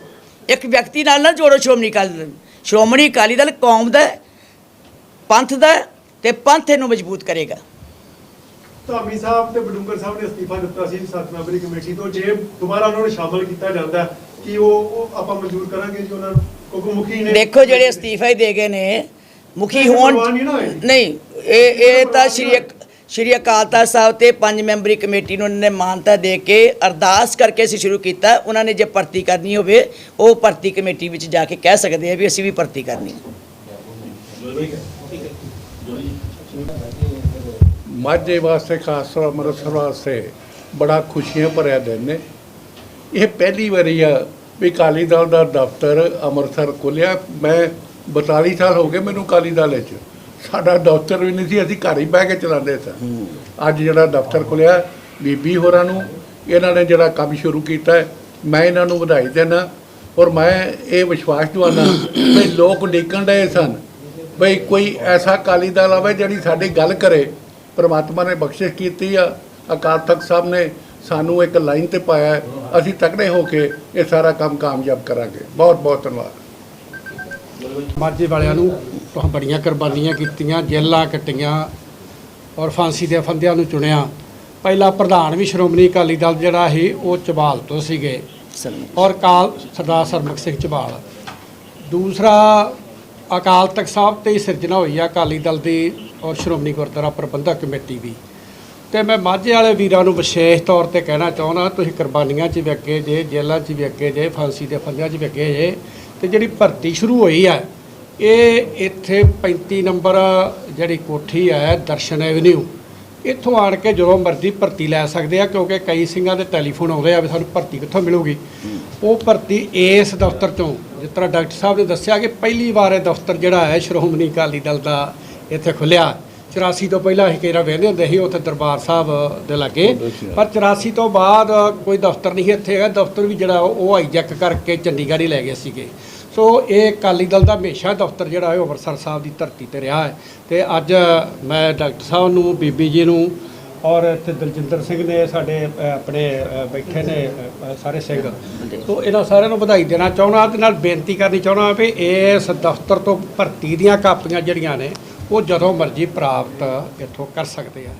ਇੱਕ ਵਿਅਕਤੀ ਨਾਲ ਨਾ ਜੋੜੋ ਸ਼੍ਰੋਮਣੀ ਅਕਾਲੀ ਦਲ ਸ਼੍ਰੋਮਣੀ ਅਕਾਲੀ ਦਲ ਕੌਮ ਦਾ ਪੰਥ ਦਾ ਤੇ ਪੰਥ ਇਹਨੂੰ ਮਜ਼ਬੂਤ ਕਰੇਗਾ। ਧਾਮੀ ਸਾਹਿਬ ਤੇ ਬਡੂੰਗਰ ਸਾਹਿਬ ਨੇ ਅਸਤੀਫਾ ਦਿੱਤਾ ਸੀ ਸੱਤ ਮੈਂਬਰੀ ਕਮੇਟੀ ਤੋਂ। ਜੇ ਦੁਬਾਰਾ ਉਹਨਾਂ ਨੂੰ ਸ਼ਾਮਲ ਕੀਤਾ ਜਾਂਦਾ ਕਿ ਉਹ ਉਹ ਆਪਾਂ ਮਨਜ਼ੂਰ ਕਰਾਂਗੇ ਜੀ ਉਹਨਾਂ ਨੂੰ? ਕਿਉਂਕਿ ਮੁਖੀ ਨੇ ਦੇਖੋ ਜਿਹੜੇ ਅਸਤੀਫਾ ਹੀ ਦੇ ਗਏ ਨੇ ਮੁਖੀ ਹੋਣ ਨਹੀਂ ਇਹ ਇਹ ਤਾਂ ਸ਼੍ਰੀ ਸ਼੍ਰੀ ਅਕਾਲ ਤਖਤ ਸਾਹਿਬ ਤੇ ਪੰਜ ਮੈਂਬਰੀ ਕਮੇਟੀ ਨੂੰ ਉਹਨਾਂ ਨੇ ਮਾਨਤਾ ਦੇ ਕੇ ਅਰਦਾਸ ਕਰਕੇ ਅਸੀਂ ਸ਼ੁਰੂ ਕੀਤਾ। ਉਹਨਾਂ ਨੇ ਜੇ ਭਰਤੀ ਕਰਨੀ ਹੋਵੇ ਉਹ ਭਰਤੀ ਕਮੇਟੀ ਵਿੱਚ ਜਾ ਕੇ ਕਹਿ ਸਕਦੇ ਆ ਵੀ ਅਸੀਂ ਵੀ ਭਰਤੀ ਕਰਨੀ। ਹੈ ਮਾਝੇ ਵਾਸਤੇ ਖਾਸ ਤੌਰ ਅੰਮ੍ਰਿਤਸਰ ਵਾਸਤੇ ਬੜਾ ਖੁਸ਼ੀਆਂ ਭਰਿਆ ਦਿਨ ਨੇ। ਇਹ ਪਹਿਲੀ ਵਾਰੀ ਆ ਵੀ ਅਕਾਲੀ ਦਲ ਦਾ ਦਫ਼ਤਰ ਅੰਮ੍ਰਿਤਸਰ ਖੁੱਲਿਆ। ਮੈਂ 42 ਸਾਲ ਹੋ ਗਏ ਮੈਨੂੰ ਅਕਾਲੀ ਦਲ ਵਿੱਚ। ਸਾਡਾ ਦਫ਼ਤਰ ਵੀ ਨਹੀਂ ਸੀ ਅਸੀਂ ਘਰ ਹੀ ਬਹਿ ਕੇ ਚਲਾਉਂਦੇ ਸਾਂ। ਅੱਜ ਜਿਹੜਾ ਦਫ਼ਤਰ ਖੁੱਲਿਆ ਬੀਬੀ ਹੋਰਾਂ ਨੂੰ ਇਹਨਾਂ ਨੇ ਜਿਹੜਾ ਕੰਮ ਸ਼ੁਰੂ ਕੀਤਾ ਹੈ ਮੈਂ ਇਹਨਾਂ ਨੂੰ ਵਧਾਈ ਦੇਣਾ ਔਰ ਮੈਂ ਇਹ ਵਿਸ਼ਵਾਸ ਦਵਾਨਾ ਵੀ ਲੋਕ ਡਿੱਕਣ ਡਏ ਸਨ ਬਈ ਕੋਈ ਐਸਾ ਅਕਾਲੀ ਦਲ ਆਵੇ ਜਿਹੜੀ ਸਾਡੀ ਗੱਲ ਕਰੇ। ਪ੍ਰਮਾਤਮਾ ਨੇ ਬਖਸ਼ਿਸ਼ ਕੀਤੀ ਆ। ਅਕਾਲ ਤਖਤ ਸਾਹਿਬ ਨੇ ਸਾਨੂੰ ਇੱਕ ਲਾਈਨ ਤੇ ਪਾਇਆ। ਅਸੀਂ ਤਕੜੇ ਹੋ ਕੇ ਇਹ ਸਾਰਾ ਕੰਮ ਕਾਮਯਾਬ ਕਰਾਂਗੇ। ਬਹੁਤ ਬਹੁਤ ਧੰਨਵਾਦ। ਮਾਝੇ ਵਾਲਿਆਂ ਨੂੰ ਤੁਹਾਂ ਬੜੀਆਂ ਕੁਰਬਾਨੀਆਂ ਕੀਤੀਆਂ ਜੇਲਾਂ ਕੱਟੀਆਂ ਔਰ ਫਾਂਸੀ ਦੇ ਫੰਦਿਆਂ ਨੂੰ ਚੁਣਿਆ। ਪਹਿਲਾ ਪ੍ਰਧਾਨ ਵੀ ਸ਼੍ਰੋਮਣੀ ਅਕਾਲੀ ਦਲ ਜਿਹੜਾ ਸੀ ਉਹ ਚਬਾਲ ਤੋਂ ਸੀਗੇ ਔਰ ਕਾਲ ਸਰਦਾਰ ਸਰਮੁਖ ਸਿੰਘ ਚਬਾਲ। ਦੂਸਰਾ ਅਕਾਲ ਤਖਤ ਸਾਹਿਬ ਤੇ ਸਿਰਜਣਾ ਹੋਈ ਆ ਅਕਾਲੀ ਦਲ ਦੀ ਔਰ ਸ਼੍ਰੋਮਣੀ ਗੁਰਦੁਆਰਾ ਪ੍ਰਬੰਧਕ ਕਮੇਟੀ ਦੀ। ਤੇ ਮੈਂ ਮਾਝੇ ਵਾਲੇ ਵੀਰਾਂ ਨੂੰ ਵਿਸ਼ੇਸ਼ ਤੌਰ ਤੇ ਕਹਿਣਾ ਚਾਹੁੰਦਾ ਤੁਸੀਂ ਕੁਰਬਾਨੀਆਂ 'ਚ ਵੀ ਅੱਗੇ ਜੇ ਜੇਲ੍ਹਾਂ 'ਚ ਵੀ ਅੱਗੇ ਜੇ ਫਾਂਸੀ ਦੇ ਫੰਦਿਆਂ 'ਚ ਵੀ ਅੱਗੇ ਜੇ ਤੇ ਜਿਹੜੀ ਭਰਤੀ ਸ਼ੁਰੂ ਹੋਈ ਆ, ਇਹ ਇੱਥੇ 35 ਨੰਬਰ ਜਿਹੜੀ ਕੋਠੀ ਹੈ ਦਰਸ਼ਨ ਐਵਨਿਊ, ਇੱਥੋਂ ਆਣ ਕੇ ਜਦੋਂ ਮਰਜ਼ੀ ਭਰਤੀ ਲੈ ਸਕਦੇ ਆ, ਕਿਉਂਕਿ ਕਈ ਸਿੰਘਾਂ ਦੇ ਟੈਲੀਫੋਨ ਆਉਂਦੇ ਆ ਵੀ ਸਾਨੂੰ ਭਰਤੀ ਕਿੱਥੋਂ ਮਿਲੂਗੀ। ਉਹ ਭਰਤੀ ਇਸ ਦਫ਼ਤਰ ਚੋਂ, ਜਿਸ ਤਰ੍ਹਾਂ ਡਾਕਟਰ ਸਾਹਿਬ ਨੇ ਦੱਸਿਆ ਕਿ ਪਹਿਲੀ ਵਾਰ ਇਹ ਦਫ਼ਤਰ ਜਿਹੜਾ ਹੈ, ਸ਼੍ਰੋਮਣੀ ਅਕਾਲੀ ਦਲ ਦਾ ਇੱਥੇ ਖੁੱਲਿਆ 84 ਤੋਂ ਪਹਿਲਾਂ ਅਸੀਂ ਕਿਹੜਾ ਵੇਖਦੇ ਹੁੰਦੇ ਸੀ, ਉੱਥੇ ਦਰਬਾਰ ਸਾਹਿਬ ਦੇ ਲਾਗੇ। ਪਰ 84 ਤੋਂ ਬਾਅਦ ਕੋਈ ਦਫ਼ਤਰ ਨਹੀਂ ਇੱਥੇ ਹੈਗਾ, ਦਫ਼ਤਰ ਵੀ ਜਿਹੜਾ ਉਹ ਹਾਈਜੈਕ ਕਰਕੇ ਚੰਡੀਗੜ੍ਹ ਹੀ ਲੈ ਗਏ ਸੀਗੇ। ਸੋ ਇਹ ਅਕਾਲੀ ਦਲ ਦਾ ਹਮੇਸ਼ਾ ਦਫ਼ਤਰ ਜਿਹੜਾ ਹੈ ਉਹ ਅੰਮ੍ਰਿਤਸਰ ਸਾਹਿਬ ਦੀ ਧਰਤੀ ਤੇ ਰਿਹਾ ਹੈ। ਤੇ ਅੱਜ ਮੈਂ ਡਾਕਟਰ ਸਾਹਿਬ ਨੂੰ, ਬੀਬੀ ਜੀ ਨੂੰ ਔਰ ਇੱਥੇ ਦਲਜਿੰਦਰ ਸਿੰਘ ਨੇ ਸਾਡੇ ਆਪਣੇ ਬੈਠੇ ਨੇ ਸਾਰੇ ਸਿੰਘ। ਸੋ ਇਹਨਾਂ ਸਾਰਿਆਂ ਨੂੰ ਵਧਾਈ ਦੇਣਾ ਚਾਹੁੰਦਾ ਤੇ ਨਾਲ ਬੇਨਤੀ ਕਰਨੀ ਚਾਹੁੰਦਾ ਵੀ ਇਸ ਦਫ਼ਤਰ ਤੋਂ ਭਰਤੀ ਦੀਆਂ ਕਾਪੀਆਂ ਜਿਹੜੀਆਂ ਨੇ, ਉਹ ਜਦੋਂ ਮਰਜ਼ੀ ਪ੍ਰਾਪਤ ਇੱਥੋਂ ਕਰ ਸਕਦੇ ਆ।